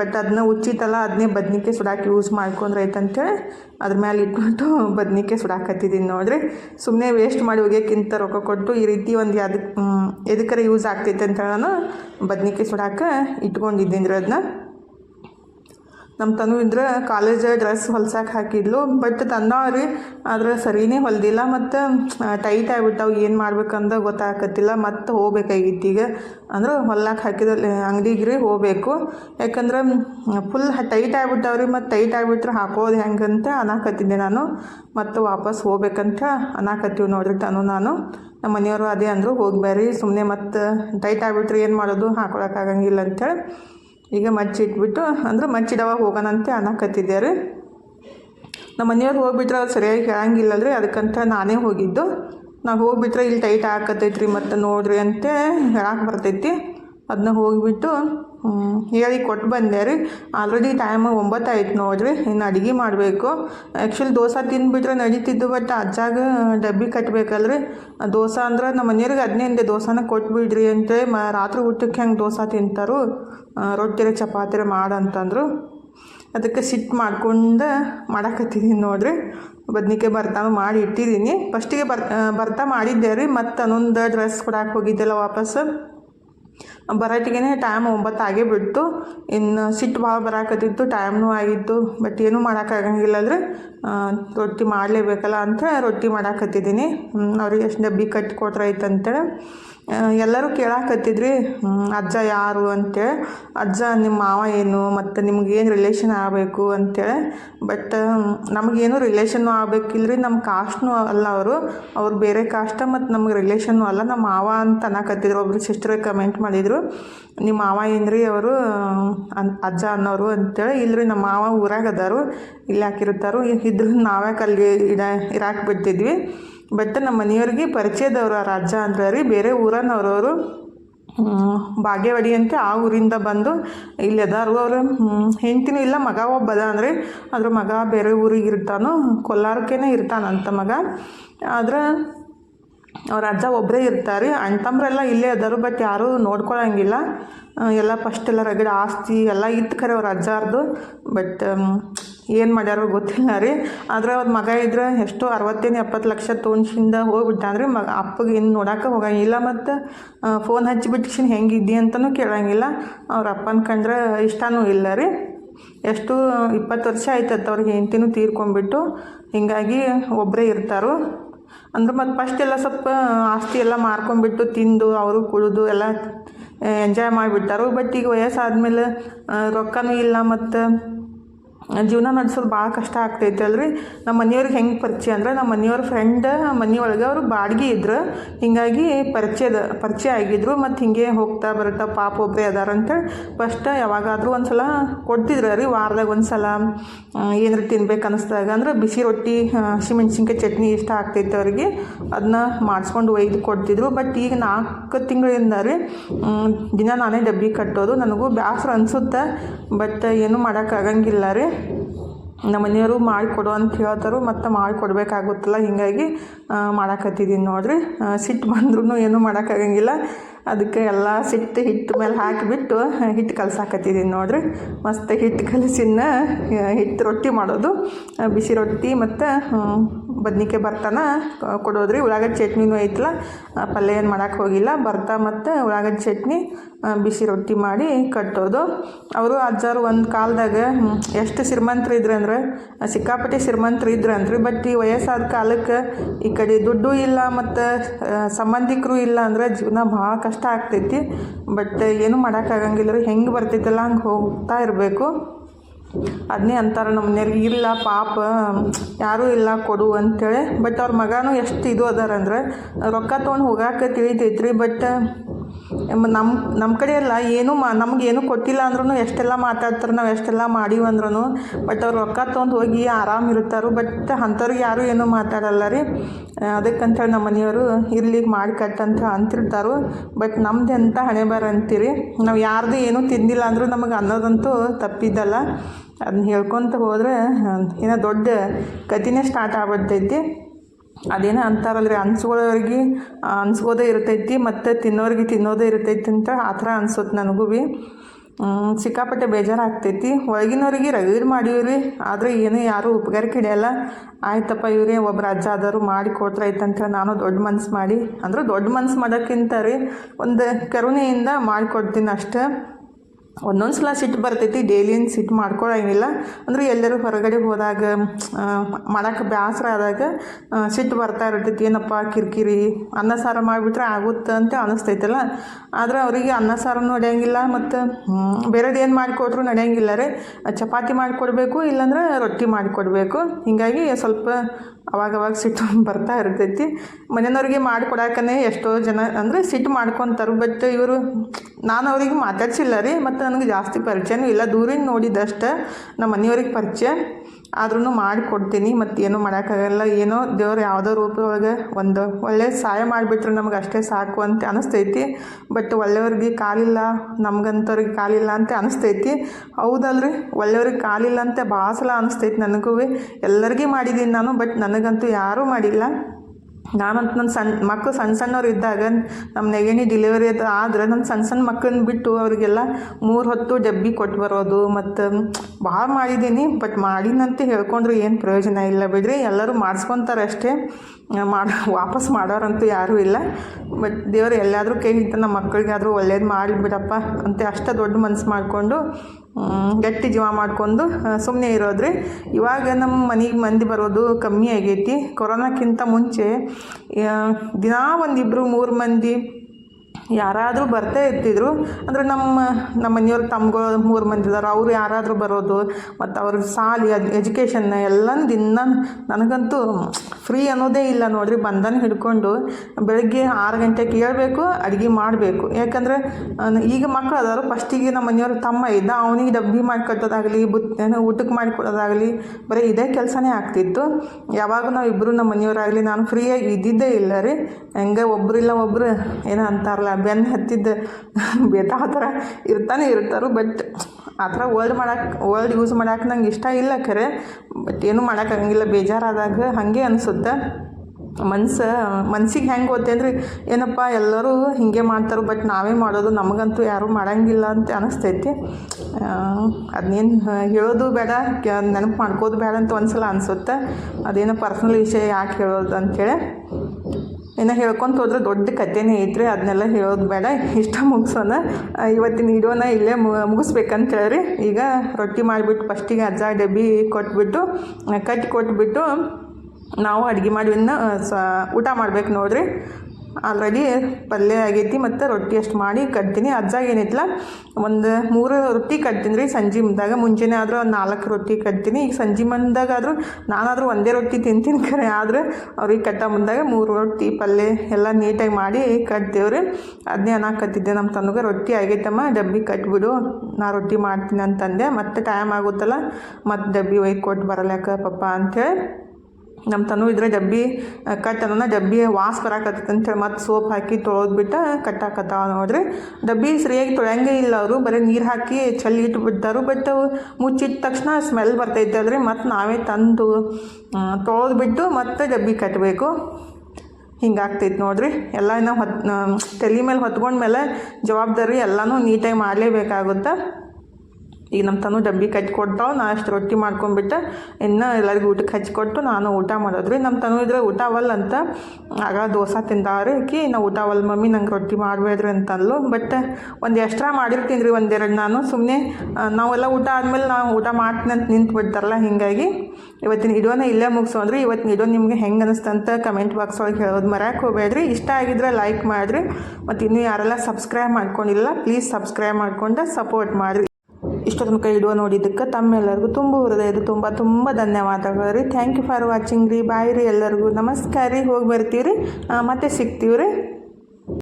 ಬಟ್ ಅದನ್ನ ಉಚ್ಚಿತಲ್ಲ ಅದನ್ನೇ ಬದ್ನಿಕಾಯಿ ಸುಡಾಕೆ ಯೂಸ್ ಮಾಡ್ಕೊಂಡ್ರೆ ಐತಂತೇಳಿ ಅದ್ರ ಮೇಲೆ ಇಟ್ಬಿಟ್ಟು [laughs] ಬದ್ನಿಕಾಯಿ ಸುಡಾಕತ್ತಿದ್ದೀನಿ ನೋಡ್ರಿ. ಸುಮ್ಮನೆ ವೇಸ್ಟ್ ಮಾಡಿ ಹೋಗ್ಯಕ್ಕಿಂತ ರೊಕ್ಕ ಕೊಟ್ಟು ಈ ರೀತಿ ಒಂದು ಯಾವ್ದು ಎದಕ್ಕರ ಯೂಸ್ ಆಗ್ತೈತೆ ಅಂತ ನಾನು ಬದ್ನಿಕಾಯಿ ಸುಡಾಕ ಇಟ್ಕೊಂಡಿದ್ದೀನಿ ರೀ ಅದನ್ನ ನಮ್ಮ ತನು ಇದ್ರೆ ಕಾಲೇಜ್ ಡ್ರೆಸ್ ಹೊಲ್ಸಕ್ಕೆ ಹಾಕಿದ್ಲು ಬಟ್ ರೀ ಆದ್ರೆ ಸರಿನೇ ಹೊಲ್ದಿಲ್ಲ ಮತ್ತು ಟೈಟ್ ಆಗಿಬಿಟ್ಟವು, ಏನು ಮಾಡ್ಬೇಕಂದ ಗೊತ್ತಾಗತ್ತಿಲ್ಲ ಮತ್ತು ಹೋಗ್ಬೇಕಾಗಿತ್ತು ಈಗ. ಅಂದ್ರೆ ಹೊಲ್ಲಾಕೆ ಹಾಕಿದ ಅಂಗಡಿಗೆ ರೀ ಹೋಗ್ಬೇಕು. ಯಾಕಂದ್ರೆ ಫುಲ್ ಟೈಟ್ ಆಗ್ಬಿಟ್ಟವ್ರಿ, ಮತ್ತು ಟೈಟ್ ಆಗಿಬಿಟ್ರೆ ಹಾಕೋದು ಹೆಂಗಂತ ಅನ್ನಕತ್ತಿದ್ದೆ ನಾನು. ಮತ್ತು ವಾಪಸ್ ಹೋಗ್ಬೇಕಂತ ಅನ್ನಕತ್ತೀವಿ ನೋಡ್ರಿ ತನು ನಾನು. ನಮ್ಮ ಮನೆಯವರು ಅದೇ ಅಂದರು ಹೋಗ್ಬೇರಿ ಸುಮ್ಮನೆ ಮತ್ತು ಟೈಟ್ ಆಗಿಬಿಟ್ರೆ ಏನು ಮಾಡೋದು ಹಾಕೊಳಕ್ಕಾಗಂಗಿಲ್ಲ ಅಂತೇಳಿ. ಈಗ ಮಚ್ಚಿಟ್ಬಿಟ್ಟು, ಅಂದ್ರೆ ಮಚ್ಚಿಡವ ಹೋಗೋಣಂತೆ ಅನ್ನಕತ್ತಿದ್ದೆ ರೀ. ನಮ್ಮ ಮನೆಯವ್ರು ಹೋಗ್ಬಿಟ್ರೆ ಅವ್ರು ಸರಿಯಾಗಿ ಹೇಳಂಗಿಲ್ಲ ರೀ ಅದಕ್ಕಂತ ನಾನೇ ಹೋಗಿದ್ದು. ನಾವು ಹೋಗ್ಬಿಟ್ರೆ ಇಲ್ಲಿ ಟೈಟ್ ಹಾಕತೈತ್ರಿ ಮತ್ತು ನೋಡ್ರಿ ಅಂತೆ ಹೇಳಕ್ಕೆ ಬರ್ತೈತಿ. ಅದನ್ನ ಹೋಗಿಬಿಟ್ಟು ಹೇಳಿ ಕೊಟ್ಟು ಬಂದೆ ರೀ ಆಲ್ರೆಡಿ ಟೈಮ್ ಒಂಬತ್ತು ಆಯ್ತು ನೋಡ್ರಿ, ಇನ್ನು ಅಡುಗೆ ಮಾಡಬೇಕು. ಆ್ಯಕ್ಚುಲಿ ದೋಸೆ ತಿಂದುಬಿಟ್ರೆ ನಡೀತಿದ್ದು ಬಟ್ ಅಜ್ಜಾಗ ಡಬ್ಬಿ ಕಟ್ಟಬೇಕಲ್ರಿ ದೋಸೆ ಅಂದ್ರೆ ನಮ್ಮ ಮನೆಯವ್ರಿಗೆ ಅದನ್ನೇ ಅಂದೆ, ದೋಸೆನ ಕೊಟ್ಬಿಡ್ರಿ ಅಂತೇಳಿ ಮ, ರಾತ್ರಿ ಊಟಕ್ಕೆ ಹೆಂಗೆ ದೋಸೆ ತಿಂತಾರು ರೊಟ್ಟಿ ಚಪಾತಿ ಮಾಡಂತಂದ್ರು ಅದಕ್ಕೆ ಸಿಟ್ಟು ಮಾಡ್ಕೊಂಡು ಮಾಡಾಕತ್ತಿದ್ದೀನಿ ನೋಡ್ರಿ. ಬದ್ನಿಕಾಯಿ ಬರ್ತಾ ಮಾಡಿ ಇಟ್ಟಿದ್ದೀನಿ ಫಸ್ಟಿಗೆ ಬರ್ ಬರ್ತಾ ಮಾಡಿದ್ದೆ ರೀ ಮತ್ತು ಅನ್ನೊಂದು ಡ್ರೆಸ್ ಕೊಡಕ್ಕೆ ಹೋಗಿದ್ದೆಲ್ಲ ವಾಪಸ್ಸು ಬರೋಟಿಗೆ ಟೈಮ್ ಒಂಬತ್ತು ಆಗೇ ಬಿಡ್ತು. ಇನ್ನು ಸಿಟ್ಟು ಭಾಳ ಬರಾಕತ್ತಿತ್ತು ಟೈಮ್ನೂ ಆಗಿತ್ತು. ಬಟ್ ಏನೂ ಮಾಡೋಕ್ಕಾಗಂಗಿಲ್ಲ ಅಂದರೆ ರೊಟ್ಟಿ ಮಾಡಲೇಬೇಕಲ್ಲ ಅಂತ ರೊಟ್ಟಿ ಮಾಡಾಕತ್ತಿದ್ದೀನಿ. ಅವ್ರಿಗೆ ಎಷ್ಟು ಡಬ್ಬಿ ಕಟ್ಟಿ ಕೊಟ್ರೆ ಐತಂತೇಳಿ ಎಲ್ಲರೂ ಕೇಳಾಕತ್ತಿದ್ರಿ ಅಜ್ಜ ಯಾರು ಅಂತೇಳಿ. ಅಜ್ಜ ನಿಮ್ಮ ಮಾವ ಏನು, ಮತ್ತು ನಿಮ್ಗೆ ಏನು ರಿಲೇಷನ್ ಆಗಬೇಕು ಅಂತೇಳಿ. ಬಟ್ ನಮಗೇನು ರಿಲೇಷನ್ನು ಆಗಬೇಕಿಲ್ರಿ ನಮ್ಮ ಕಾಸ್ಟ್ನೂ ಅಲ್ಲ ಅವರು. ಅವ್ರು ಬೇರೆ ಕಾಸ್ಟ ಮತ್ತು ನಮ್ಗೆ ರಿಲೇಷನ್ನು ಅಲ್ಲ. ನಮ್ಮ ಮಾವ ಅಂತ ಅನ್ನಕತ್ತಿದ್ರು, ಒಬ್ರು ಸಿಸ್ಟರ್ ಕಮೆಂಟ್ ಮಾಡಿದರು. ನಿಮ್ಮ ಮಾವ ಏನ್ರಿ ಅವರು? ಅನ್, ಅಜ್ಜ ಅನ್ನೋರು ಅಂತೇಳಿ. ಇಲ್ರಿ ನಮ್ಮ ಮಾವ ಊರಾಗ ಅದಾರು, ಇಲ್ಲಿ ಹಾಕಿರ್ತಾರು ಇದ್ರು ನಾವ್ಯಾಕೆ ಅಲ್ಲಿ ಇಡ, ಇರಾಕ್ ಬಿಡ್ತಿದ್ವಿ ಬಟ್ ನಮ್ಮ ಮನೆಯವ್ರಿಗೆ ಪರಿಚಯದವರು ಆ ರಾಜ ಅಂದ್ರೆ ರೀ, ಬೇರೆ ಊರನ್ನವ್ರವರು ಬಾಗೇವಾಡಿ ಅಂತ ಆ ಊರಿಂದ ಬಂದು ಇಲ್ಲಿ ಅದಾರು ಅವರು. ಹೆಂಡ್ತಿನೂ ಇಲ್ಲ, ಮಗ ಒಬ್ಬ ಅದ ಅಂದ್ರೆ ಅದ್ರ ಮಗ ಬೇರೆ ಊರಿಗೆ ಇರ್ತಾನೋ, ಕೊಲ್ಲಾರಕ್ಕೇನೆ ಇರ್ತಾನಂತ ಮಗ. ಆದ್ರೆ ಅವ್ರ ಅಜ್ಜ ಒಬ್ಬರೇ ಇರ್ತಾರೆ ಅಣ್ತಮ್ರೆಲ್ಲ ಇಲ್ಲೇ ಅದಾರು, ಬಟ್ ಯಾರೂ ನೋಡ್ಕೊಳಂಗಿಲ್ಲ. ಎಲ್ಲ ಫಸ್ಟ್ ಎಲ್ಲ ರಗಡ ಆಸ್ತಿ ಎಲ್ಲ ಇತ್ತು ಖರೆ ಅವ್ರ ಅಜ್ಜಾರ್ದು. ಬಟ್ ಏನು ಮಾಡ್ಯಾರೋ ಗೊತ್ತಿಲ್ಲ ರೀ. ಆದ್ರೆ ಅವ್ರ ಮಗ ಇದ್ರೆ ಎಷ್ಟು ಅರವತ್ತೇನು ಎಪ್ಪತ್ತು ಲಕ್ಷ ತೊಗೊಂಡ್ಸಿಂದ ಹೋಗ್ಬಿಟ್ಟಾನ್ರಿ ಮಗ ಅಪ್ಪಗೆ ಏನು ನೋಡಕ್ಕೆ ಹೋಗಂಗಿಲ್ಲ ಮತ್ತು ಫೋನ್ ಹಚ್ಚಿಬಿಟ್ಟು ಹೆಂಗಿದ್ದಿ ಅಂತಲೂ ಕೇಳಂಗಿಲ್ಲ. ಅವ್ರ ಅಪ್ಪನ ಕಂಡ್ರೆ ಇಷ್ಟನೂ ಇಲ್ಲ ರೀ. ಎಷ್ಟು ಇಪ್ಪತ್ತು ವರ್ಷ ಆಯ್ತದ ಅವ್ರಿಗೆ ಹೆಂಡ್ತಿನೂ ತೀರ್ಕೊಂಡ್ಬಿಟ್ಟು, ಹಿಂಗಾಗಿ ಒಬ್ಬರೇ ಇರ್ತಾರೋ. ಅಂದ್ರೆ ಮತ್ತು ಫಸ್ಟ್ ಎಲ್ಲ ಸ್ವಲ್ಪ ಆಸ್ತಿ ಎಲ್ಲ ಮಾರ್ಕೊಂಡ್ಬಿಟ್ಟು ತಿಂದು, ಅವರು ಕುಡಿದು ಎಲ್ಲ ಎಂಜಾಯ್ ಮಾಡಿಬಿಟ್ಟಾರು. ಬಟ್ ಈಗ ವಯಸ್ಸಾದ್ಮೇಲೆ ರೊಕ್ಕನೂ ಇಲ್ಲ ಮತ್ತು ಜೀವನ ನಡೆಸೋದು ಭಾಳ ಕಷ್ಟ ಆಗ್ತೈತೆ ಅಲ್ರಿ. ನಮ್ಮ ಮನೆಯವ್ರಿಗೆ ಹೆಂಗೆ ಪರಿಚಯ ಅಂದ್ರೆ ನಮ್ಮ ಮನೆಯವ್ರ ಫ್ರೆಂಡ್ ಮನೆಯೊಳಗೆ ಅವರು ಬಾಡಿಗೆ ಇದ್ರು. ಹಿಂಗಾಗಿ ಪರಿಚಯದ, ಪರಿಚಯ ಆಗಿದ್ರು ಮತ್ತು ಹಿಂಗೆ ಹೋಗ್ತಾ ಬರ್ತಾ ಪಾಪ ಒಬ್ಬರೇ ಅದಾರ ಅಂತೇಳಿ ಫಸ್ಟ್ ಯಾವಾಗಾದರೂ ಒಂದು ಸಲ ಕೊಡ್ತಿದ್ರು ರೀ, ವಾರದಾಗ ಒಂದು ಸಲ ಏನಾರು ತಿನ್ಬೇಕು ಅನ್ನಿಸ್ದಾಗ ಅಂದ್ರೆ ಬಿಸಿ ರೊಟ್ಟಿ ಹಸಿಮೆಣ್ಸಿನ್ಕಾಯಿ ಚಟ್ನಿ ಇಷ್ಟ ಆಗ್ತೈತೆ ಅವ್ರಿಗೆ. ಅದನ್ನ ಮಾಡಿಸ್ಕೊಂಡು ಒಯ್ದು ಕೊಡ್ತಿದ್ರು. ಬಟ್ ಈಗ ನಾಲ್ಕು ತಿಂಗಳಿಂದ ರೀ ದಿನ ನಾನೇ ಡಬ್ಬಿ ಕಟ್ಟೋದು. ನನಗೂ ಬೇಸರ ಅನಿಸುತ್ತೆ. ಬಟ್ ಏನೂ ಮಾಡೋಕ್ಕಾಗಂಗಿಲ್ಲ ರೀ. ನಮ್ಮ ಮನೆಯವರು ಮಾಡಿಕೊಡು ಅಂತ ಹೇಳ್ತಾರೋ ಮತ್ತು ಮಾಡಿಕೊಡ್ಬೇಕಾಗುತ್ತಲ್ಲ ಹೀಗಾಗಿ ಮಾಡಾಕತ್ತಿದ್ದೀನಿ ನೋಡಿರಿ. ಸಿಟ್ಟು ಬಂದ್ರೂ ಏನೂ ಮಾಡೋಕ್ಕಾಗಂಗಿಲ್ಲ ಅದಕ್ಕೆ ಎಲ್ಲ ಸಿಟ್ಟು ಹಿಟ್ಟು ಮೇಲೆ ಹಾಕಿಬಿಟ್ಟು ಹಿಟ್ಟು ಕಲಸಾಕತ್ತಿದ್ದೀನಿ ನೋಡ್ರಿ. ಮಸ್ತ್ ಹಿಟ್ಟು ಕಲಸಿನ ಹಿಟ್ಟು ರೊಟ್ಟಿ ಮಾಡೋದು. ಬಿಸಿ ರೊಟ್ಟಿ ಮತ್ತು ಬದ್ನಿಕಾಯಿ ಬರ್ತಾನ ಕೊಡೋದ್ರಿ. ಉಳ್ಳಾಗಡ್ಡೆ ಚಟ್ನಿನೂ ಐತಲ್ಲ ಪಲ್ಯ ಏನು ಮಾಡೋಕ್ಕೆ ಹೋಗಿಲ್ಲ. ಬರ್ತಾ ಮತ್ತು ಉಳ್ಳಾಗಡ್ಡೆ ಚಟ್ನಿ ಬಿಸಿ ರೊಟ್ಟಿ ಮಾಡಿ ಕಟ್ಟೋದು. ಅವರು ಅಜ್ಜಾರು ಒಂದು ಕಾಲದಾಗ ಎಷ್ಟು ಶ್ರೀಮಂತರು ಇದ್ರೆ ಅಂದ್ರೆ ಸಿಕ್ಕಾಪಟ್ಟೆ ಶ್ರೀಮಂತರು ಇದ್ರೆ ಅಂದ್ರಿ, ಬಟ್ ಈ ವಯಸ್ಸಾದ ಕಾಲಕ್ಕೆ ಈ ಕಡೆ ದುಡ್ಡು ಇಲ್ಲ, ಮತ್ತು ಸಂಬಂಧಿಕರು ಇಲ್ಲ ಅಂದ್ರೆ ಜೀವನ ಭಾಳ ಕಷ್ಟ ಆಗ್ತೈತಿ. ಬಟ್ ಏನು ಮಾಡೋಕ್ಕಾಗಂಗಿಲ್ಲ ರೀ. ಹೆಂಗೆ ಬರ್ತೈತಲ್ಲ, ಹಂಗೆ ಹೋಗ್ತಾ ಇರಬೇಕು. ಅದನ್ನೇ ಅಂತಾರೆ ನಮ್ಮ ಮನೆಯವ್ರಿಗೆ ಇಲ್ಲ, ಪಾಪ, ಯಾರೂ ಇಲ್ಲ, ಕೊಡು ಅಂಥೇಳಿ ಬಟ್ ಅವ್ರ ಮಗನೂ ಎಷ್ಟು ಇದು ಅದಾರಂದ್ರೆ, ರೊಕ್ಕ ತೊಗೊಂಡು ಹೋಗಾಕ ತಿಳಿತೈತ್ರಿ. ಬಟ್ ನಮ್ಮ ನಮ್ಮ ಕಡೆ ಎಲ್ಲ ಏನೂ ಮಾ, ನಮಗೇನು ಕೊಟ್ಟಿಲ್ಲ ಅಂದ್ರೂ ಎಷ್ಟೆಲ್ಲ ಮಾತಾಡ್ತಾರೆ ನಾವು ಎಷ್ಟೆಲ್ಲ ಮಾಡೀವಿ ಅಂದ್ರೂ ಬಟ್ ಅವ್ರು ರೊಕ್ಕ ತೊಗೊಂಡು ಹೋಗಿ ಆರಾಮ ಇರ್ತಾರೆ ಬಟ್ ಅಂಥವ್ರಿಗೆ ಯಾರೂ ಏನೂ ಮಾತಾಡಲ್ಲ ರೀ. ಅದಕ್ಕಂಥೇಳಿ ನಮ್ಮ ಮನೆಯವರು ಇರ್ಲಿ, ಮಾಡಿ ಕಟ್ಟಂತ ಅಂತಿರ್ತಾರೆ. ಬಟ್ ನಮ್ದು ಎಂಥ ಹಣೆ ಬರ ಅಂತೀರಿ? ನಾವು ಯಾರ್ದು ಏನೂ ತಿಂದಿಲ್ಲ ಅಂದರೂ ನಮಗೆ ಅನ್ನೋದಂತೂ ತಪ್ಪಿದ್ದಲ್ಲ. ಅದನ್ನ ಹೇಳ್ಕೊತ ಹೋದರೆ ಏನೋ ದೊಡ್ಡ ಕತಿನೇ ಸ್ಟಾರ್ಟ್ ಆಗ್ಬಿಡ್ತೈತಿ. ಅದೇನೋ ಅಂತಾರಲ್ರಿ, ಅನ್ಸ್ಕೊಳ್ಳೋರಿಗೆ ಅನ್ಸ್ಕೋದೇ ಇರ್ತೈತಿ ಮತ್ತು ತಿನ್ನೋರಿಗೆ ತಿನ್ನೋದೇ ಇರ್ತೈತಿ ಅಂತ ಆ ಥರ ಅನ್ಸುತ್ತೆ ನನಗೂ ಭೀ. ಸಿಕ್ಕಾಪಟ್ಟೆ ಬೇಜಾರಾಗ್ತೈತಿ. ಒಳಗಿನವ್ರಿಗೆ ರಗಡ್ ಮಾಡೀವ್ರಿ, ಆದರೆ ಏನೂ ಯಾರೂ ಉಪಕಾರಕ್ಕೆ ಹಿಡಿಯಲ್ಲ. ಆಯ್ತಪ್ಪ ಇವರೇ ಒಬ್ಬರು ಅಜ್ಜ ಆದವರು ಮಾಡಿ ಅಂತೇಳಿ ನಾನು ದೊಡ್ಡ ಮನ್ಸು ಮಾಡಿ. ಅಂದ್ರೆ ದೊಡ್ಡ ಮನ್ಸು ಮಾಡೋಕ್ಕಿಂತ ರೀ, ಒಂದು ಕರುಣೆಯಿಂದ ಮಾಡಿಕೊಡ್ತೀನಿ ಅಷ್ಟೇ. ಒಂದೊಂದು ಸಲ ಸಿಟ್ಟು ಬರ್ತೈತಿ ಡೈಲಿ ಏನು ಸಿಟ್ಟು ಮಾಡ್ಕೊಳಂಗಿಲ್ಲ. ಅಂದರೆ ಎಲ್ಲರೂ ಹೊರಗಡೆ ಹೋದಾಗ ಮಾಡೋಕೆ ಬೇಸರ ಆದಾಗ ಸಿಟ್ಟು ಬರ್ತಾ ಇರ್ತೈತಿ. ಏನಪ್ಪ, ಕಿರಿಕಿರಿ, ಅನ್ನ ಸಾರು ಮಾಡಿಬಿಟ್ರೆ ಆಗುತ್ತೆ ಅಂತ ಅನ್ನಿಸ್ತೈತಲ್ಲ ಆದರೆ ಅವರಿಗೆ ಅನ್ನ ಸಾರು ನಡೆಯಂಗಿಲ್ಲ ಮತ್ತು ಬೇರೆದೇನು ಮಾಡಿಕೊಟ್ರು ನಡೆಯಂಗಿಲ್ಲ ರೀ. ಚಪಾತಿ ಮಾಡಿಕೊಡ್ಬೇಕು, ಇಲ್ಲಾಂದ್ರೆ ರೊಟ್ಟಿ ಮಾಡಿಕೊಡ್ಬೇಕು. ಹೀಗಾಗಿ ಸ್ವಲ್ಪ ಅವಾಗ ಅವಾಗ ಸಿಟ್ಟು [laughs] ಬರ್ತಾ ಇರ್ತೈತಿ. ಮನೆಯವ್ರಿಗೆ ಮಾಡಿಕೊಡಾಕನೇ ಎಷ್ಟೋ ಜನ, ಅಂದರೆ ಸಿಟ್ಟು ಮಾಡ್ಕೊತಾರೆ ಬಟ್ ಇವರು ನಾನು ಅವ್ರಿಗೆ ಮಾತಾಡ್ಸಿಲ್ಲ ರೀ, ಮತ್ತು ನನಗೆ ಜಾಸ್ತಿ ಪರಿಚಯನೂ ಇಲ್ಲ. ದೂರಿಂದ ನೋಡಿದ್ದಷ್ಟೇ ನಮ್ಮ ಮನೆಯವ್ರಿಗೆ ಪರಿಚಯ. ಆದ್ರೂ ಮಾಡಿಕೊಡ್ತೀನಿ ಮತ್ತು ಏನೂ ಮಾಡೋಕ್ಕಾಗಲ್ಲ. ಏನೋ ದೇವ್ರು ಯಾವುದೋ ರೂಪದೊಳಗೆ ಒಂದು ಒಳ್ಳೆ ಸಹಾಯ ಮಾಡಿಬಿಟ್ರೆ ನಮ್ಗೆ ಅಷ್ಟೇ ಸಾಕು ಅಂತ ಅನಿಸ್ತೈತಿ. ಬಟ್ ಒಳ್ಳೆಯವ್ರಿಗೆ ಕಾಲಿಲ್ಲ ನಮ್ಗಂಥವ್ರಿಗೆ ಕಾಲಿಲ್ಲ ಅಂತ ಅನಿಸ್ತೈತಿ. ಹೌದಲ್ರಿ? ಒಳ್ಳೆಯವ್ರಿಗೆ ಕಾಲಿಲ್ಲ ಅಂತ ಭಾಳ ಸಲ ಅನಿಸ್ತೈತಿ ನನಗೂ. ಎಲ್ಲರಿಗೂ ಮಾಡಿದ್ದೀನಿ ನಾನು, ಬಟ್ ನನಗಂತೂ ಯಾರೂ ಮಾಡಿಲ್ಲ. ನಾನಂತ ನನ್ನ ಸಣ್ಣ ಮಕ್ಕಳು ಸಣ್ಣ ಸಣ್ಣವ್ರು ಇದ್ದಾಗ ನಮ್ಮ ನೆಗಣಿ ಡಿಲಿವರಿ ಅದು ಆದ್ರೆ ನನ್ನ ಸಣ್ಣ ಸಣ್ಣ ಮಕ್ಕಳನ್ನ ಬಿಟ್ಟು ಅವರಿಗೆಲ್ಲ ಮೂರು ಹೊತ್ತು ಡಬ್ಬಿ ಕೊಟ್ಟು ಬರೋದು ಮತ್ತು ಭಾಳ ಮಾಡಿದ್ದೀನಿ ಬಟ್ ಮಾಡಿನಂತ ಹೇಳ್ಕೊಂಡ್ರೆ ಏನು ಪ್ರಯೋಜನ ಇಲ್ಲ ಬಿಡ್ರಿ, ಎಲ್ಲರೂ ಮಾಡಿಸ್ಕೊತಾರೆ ಅಷ್ಟೇ. ಮಾಡ, ವಾಪಸ್ ಮಾಡೋರಂತೂ ಯಾರೂ ಇಲ್ಲ. ಬಟ್ ದೇವರು ಎಲ್ಲಾದರೂ ಕೈ ನಮ್ಮ ಮಕ್ಕಳಿಗಾದರೂ ಒಳ್ಳೇದು ಮಾಡಿಬಿಡಪ್ಪ ಅಂತ ಅಷ್ಟೇ ದೊಡ್ಡ ಮನಸ್ಸು ಮಾಡಿಕೊಂಡು ಗಟ್ಟಿ ಜೀವ ಮಾಡ್ಕೊಂಡು ಸುಮ್ಮನೆ ಇರೋದ್ರಿ ಇವಾಗ ನಮ್ಮ ಮನೆಗೆ ಮಂದಿ ಬರೋದು ಕಮ್ಮಿ ಆಗೈತಿ. ಕೊರೋನಾಕ್ಕಿಂತ ಮುಂಚೆ ದಿನ ಒಂದಿಬ್ಬರು ಮೂರು ಮಂದಿ ಯಾರಾದರೂ ಬರ್ತೇ ಇರ್ತಿದ್ರು. ಅಂದರೆ ನಮ್ಮ ನಮ್ಮ ಮನೆಯವ್ರ ತಮ್ಗಳು ಮೂರು ಮಂದಿ ಇದ್ದಾರೆ ಅವರು ಯಾರಾದರೂ ಬರೋದು, ಮತ್ತು ಅವ್ರ ಸಾಲಿ ಎಜುಕೇಷನ್ ಎಲ್ಲನೂ ದಿನ ನನಗಂತೂ ಫ್ರೀ ಅನ್ನೋದೇ ಇಲ್ಲ ನೋಡ್ರಿ. ಬಂದನ ಹಿಡ್ಕೊಂಡು ಬೆಳಗ್ಗೆ ಆರು ಗಂಟೆಗೆ ಕೇಳಬೇಕು ಅಡುಗೆ ಮಾಡಬೇಕು. ಯಾಕಂದರೆ ಈಗ ಮಕ್ಕಳು ಅದಾರು. ಫಸ್ಟಿಗೆ ನಮ್ಮ ಮನೆಯವ್ರ ತಮ್ಮ ಇದ್ದ, ಅವನಿಗೆ ಡಬ್ಬಿ ಮಾಡಿ ಕಟ್ಟೋದಾಗಲಿ ಏನೋ ಊಟಕ್ಕೆ ಮಾಡಿಕೊಡೋದಾಗಲಿ, ಬರೀ ಇದೇ ಕೆಲಸನೇ ಆಗ್ತಿತ್ತು. ಯಾವಾಗ ನಾವು ಇಬ್ಬರು ನಮ್ಮ ಮನೆಯವರಾಗಲಿ, ನಾನು ಫ್ರೀಯಾಗಿ ಇದ್ದಿದ್ದೇ ಇಲ್ಲ ರೀ. ಹೆಂಗೆ ಒಬ್ಬರಿಲ್ಲ ಒಬ್ಬರು ಏನೋ ಅಂತಾರಲ್ಲ ಬೆನ್ನು ಹತ್ತಿದ್ದ ಬೇತ ಥರ ಇರ್ತಾನೆ ಇರ್ತಾರೆ ಬಟ್ ಆ ಥರ ವರ್ಲ್ಡ್ ಮಾಡಕ್ಕೆ ವರ್ಲ್ಡ್ ಯೂಸ್ ಮಾಡಕ್ಕೆ ನಂಗೆ ಇಷ್ಟ ಇಲ್ಲ ಖರೆ ಬಟ್ ಏನೂ ಮಾಡೋಕ್ಕಾಗಂಗಿಲ್ಲ ಬೇಜಾರಾದಾಗ ಹಾಗೆ ಅನಿಸುತ್ತೆ. ಮನ್ಸು, ಮನ್ಸಿಗೆ ಹೆಂಗೆ ಗೊತ್ತೇ ಅಂದ್ರೆ ಏನಪ್ಪ, ಎಲ್ಲರೂ ಹೀಗೆ ಮಾಡ್ತಾರೆ ಬಟ್ ನಾವೇ ಮಾಡೋದು, ನಮಗಂತೂ ಯಾರೂ ಮಾಡಂಗಿಲ್ಲ ಅಂತ ಅನಿಸ್ತೈತಿ. ಅದನ್ನೇನು ಹೇಳೋದು ಬೇಡ ನೆನಪು ಮಾಡ್ಕೋದು ಬೇಡ ಅಂತ ಒಂದ್ಸಲ ಅನಿಸುತ್ತೆ. ಅದೇನೋ ಪರ್ಸ್ನಲ್ ವಿಷಯ ಯಾಕೆ ಹೇಳೋದು ಅಂಥೇಳಿ ಇನ್ನು ಹೇಳ್ಕೊಂತ ಹೋದ್ರೆ ದೊಡ್ಡ ಕಥೆನೇ ಐತ್ರಿ. ಅದನ್ನೆಲ್ಲ ಹೇಳೋದು ಬೇಡ. ಇಷ್ಟ ಮುಗಿಸೋಣ ಇವತ್ತಿನ ವಿಡಿಯೋನ ಇಲ್ಲೇ ಮುಗಿಸ್ಬೇಕಂತ ಹೇಳ್ರಿ. ಈಗ ರೊಟ್ಟಿ ಮಾಡಿಬಿಟ್ಟು ಫಸ್ಟಿಗೆ ಅಜ್ಜ, ಡಬ್ಬಿ ಕೊಟ್ಬಿಟ್ಟು ಕಟ್ಟಿ ಕೊಟ್ಬಿಟ್ಟು ನಾವು ಅಡುಗೆ ಮಾಡಿ ಸ, ಊಟ ಮಾಡ್ಬೇಕು ನೋಡ್ರಿ. ಆಲ್ರೆಡಿ ಪಲ್ಯ ಆಗೈತಿ, ಮತ್ತು ರೊಟ್ಟಿ ಅಷ್ಟು ಮಾಡಿ ಕಟ್ತೀನಿ. ಅಜ್ಜಾಗ ಏನೈತಲ್ಲ ಒಂದು ಮೂರು ರೊಟ್ಟಿ ಕಟ್ತೀನಿ ರೀ ಸಂಜೆ ಮುಂದಾಗ. ಮುಂಚೆನೇ ಆದರೂ ಒಂದು ನಾಲ್ಕು ರೊಟ್ಟಿ ಕಟ್ತೀನಿ. ಈಗ ಸಂಜೆ ಮುಂದಾಗ ಆದರೂ ನಾನಾದರೂ ಒಂದೇ ರೊಟ್ಟಿ ತಿಂತೀನಿ ಖರೆ ಆದ್ರೆ ಅವ್ರಿಗೆ ಕಟ್ಟ ಮುಂದಾಗ ಮೂರು ರೊಟ್ಟಿ ಪಲ್ಯ ಎಲ್ಲ ನೀಟಾಗಿ ಮಾಡಿ ಕಟ್ತೇವ್ರಿ. ಅದನ್ನೇ ಅನ್ನಕತ್ತಿದ್ದೆ ನಮ್ಮ ತನಗೆ ರೊಟ್ಟಿ ಆಗೈತಮ್ಮ, ಡಬ್ಬಿ ಕಟ್ಬಿಡು. ನಾ ರೊಟ್ಟಿ ಮಾಡ್ತೀನಿ ಅಂತಂದೆ. ಮತ್ತೆ ಟೈಮ್ ಆಗುತ್ತಲ್ಲ, ಮತ್ತು ಡಬ್ಬಿ ಒಯ್ದು ಕೊಟ್ಟು ಬರಲ್ಯಾಕ ಪಪ್ಪ ಅಂಥೇಳಿ ನಮ್ಮ ತನು ಇದ್ರೆ ಡಬ್ಬಿ ಕಟ್ ಅನ್ನೋಣ ಡಬ್ಬಿ ವಾಸ್ ಬರಾಕತ್ತೈತೆ ಅಂತೇಳಿ ಮತ್ತೆ ಸೋಪ್ ಹಾಕಿ ತೊಳೆದ್ಬಿಟ್ಟು ಕಟ್ಟಾಕತ್ತಾವ ನೋಡ್ರಿ. ಡಬ್ಬಿ ಸರಿಯಾಗಿ ತೊಳೆಯಂಗೆ ಇಲ್ಲ ಅವರು, ಬರೀ ನೀರು ಹಾಕಿ ಚಲ್ಲಿ ಇಟ್ಬಿಡ್ತಾರೆ ಬಟ್ ಮುಚ್ಚಿದ ತಕ್ಷಣ ಸ್ಮೆಲ್ ಬರ್ತೈತೆ ಅಲ್ರಿ ಮತ್ತು ನಾವೇ ತಂದು ತೊಳೆದ್ಬಿಟ್ಟು ಮತ್ತೆ ಡಬ್ಬಿ ಕಟ್ಟಬೇಕು ಹಿಂಗಾಗ್ತೈತೆ ನೋಡ್ರಿ. ಎಲ್ಲ ನಾವು ಹೊತ್ತು ತಲೆ ಮೇಲೆ ಹೊತ್ಕೊಂಡ್ಮೇಲೆ ಜವಾಬ್ದಾರಿ ಎಲ್ಲನೂ ನೀಟಾಗಿ ಮಾಡಲೇಬೇಕಾಗುತ್ತೆ. ಈಗ ನಮ್ಮ ತನು ಡಬ್ಬಿ ಕಟ್ಟಿ ಕೊಡ್ತಾವೆ ನಾ ಅಷ್ಟು ರೊಟ್ಟಿ ಮಾಡ್ಕೊಂಡ್ಬಿಟ್ಟು ಇನ್ನು ಎಲ್ಲರಿಗೂ ಊಟಕ್ಕೆ ಹಚ್ಕೊಟ್ಟು ನಾನು ಊಟ ಮಾಡೋದ್ರಿ. ನಮ್ಮ ತನು ಇದ್ರೆ ಊಟ ಅವಲ್ ಅಂತ, ಆಗ ದೋಸೆ ತಿಂದಾವ್ರಿ ಆಕಿ ನಾ ಊಟ ಅವಲ್, ಮಮ್ಮಿ ನಂಗೆ ರೊಟ್ಟಿ ಮಾಡಬೇಡ್ರಿ ಅಂತಂದ್ಲು. ಬಟ್ ಒಂದು ಎಕ್ಸ್ಟ್ರಾ ಮಾಡಿರ್ತೀನಿ ರೀ ಒಂದೆರಡು ನಾನು. ಸುಮ್ಮನೆ ನಾವೆಲ್ಲ ಊಟ ಆದಮೇಲೆ ನಾವು ಊಟ ಮಾಡ್ತೀನಿ ಅಂತ ನಿಂತು ಬಿಡ್ತಾರಲ್ಲ ಹೀಗಾಗಿ. ಇವತ್ತಿನ ಇಡೋನ ಇಲ್ಲೇ ಮುಗಿಸೋದ್ರಿ ಇವತ್ತಿನ ಇಡೋ ನಿಮಗೆ ಹೆಂಗೆ ಅನಿಸ್ತಂತ ಕಮೆಂಟ್ ಬಾಕ್ಸ್ ಒಳಗೆ ಹೇಳೋದು ಮರ್ಯಾಕೆ ಹೋಗಬೇಡ್ರಿ. ಇಷ್ಟ ಆಗಿದ್ರೆ ಲೈಕ್ ಮಾಡಿರಿ. ಮತ್ತು ಇನ್ನೂ ಯಾರೆಲ್ಲ ಸಬ್ಸ್ಕ್ರೈಬ್ ಮಾಡ್ಕೊಂಡಿಲ್ಲ, ಪ್ಲೀಸ್ ಸಬ್ಸ್ಕ್ರೈಬ್ ಮಾಡ್ಕೊಂಡು ಸಪೋರ್ಟ್ ಮಾಡಿರಿ. ಇಷ್ಟು ತನಕ ಇಡುವ ನೋಡಿದ್ದಕ್ಕೆ ತಮ್ಮೆಲ್ಲರಿಗೂ ತುಂಬ ಹೃದಯದ ತುಂಬ ತುಂಬ ಧನ್ಯವಾದಗಳು ರೀ. ಥ್ಯಾಂಕ್ ಯು ಫಾರ್ ವಾಚಿಂಗ್ ರೀ. ಬಾಯ್ ರೀ ಎಲ್ಲರಿಗೂ. ನಮಸ್ಕಾರ ರೀ. ಹೋಗಿ ಬರ್ತೀವಿ ರೀ. ಮತ್ತೆ ಸಿಗ್ತೀವಿ ರೀ.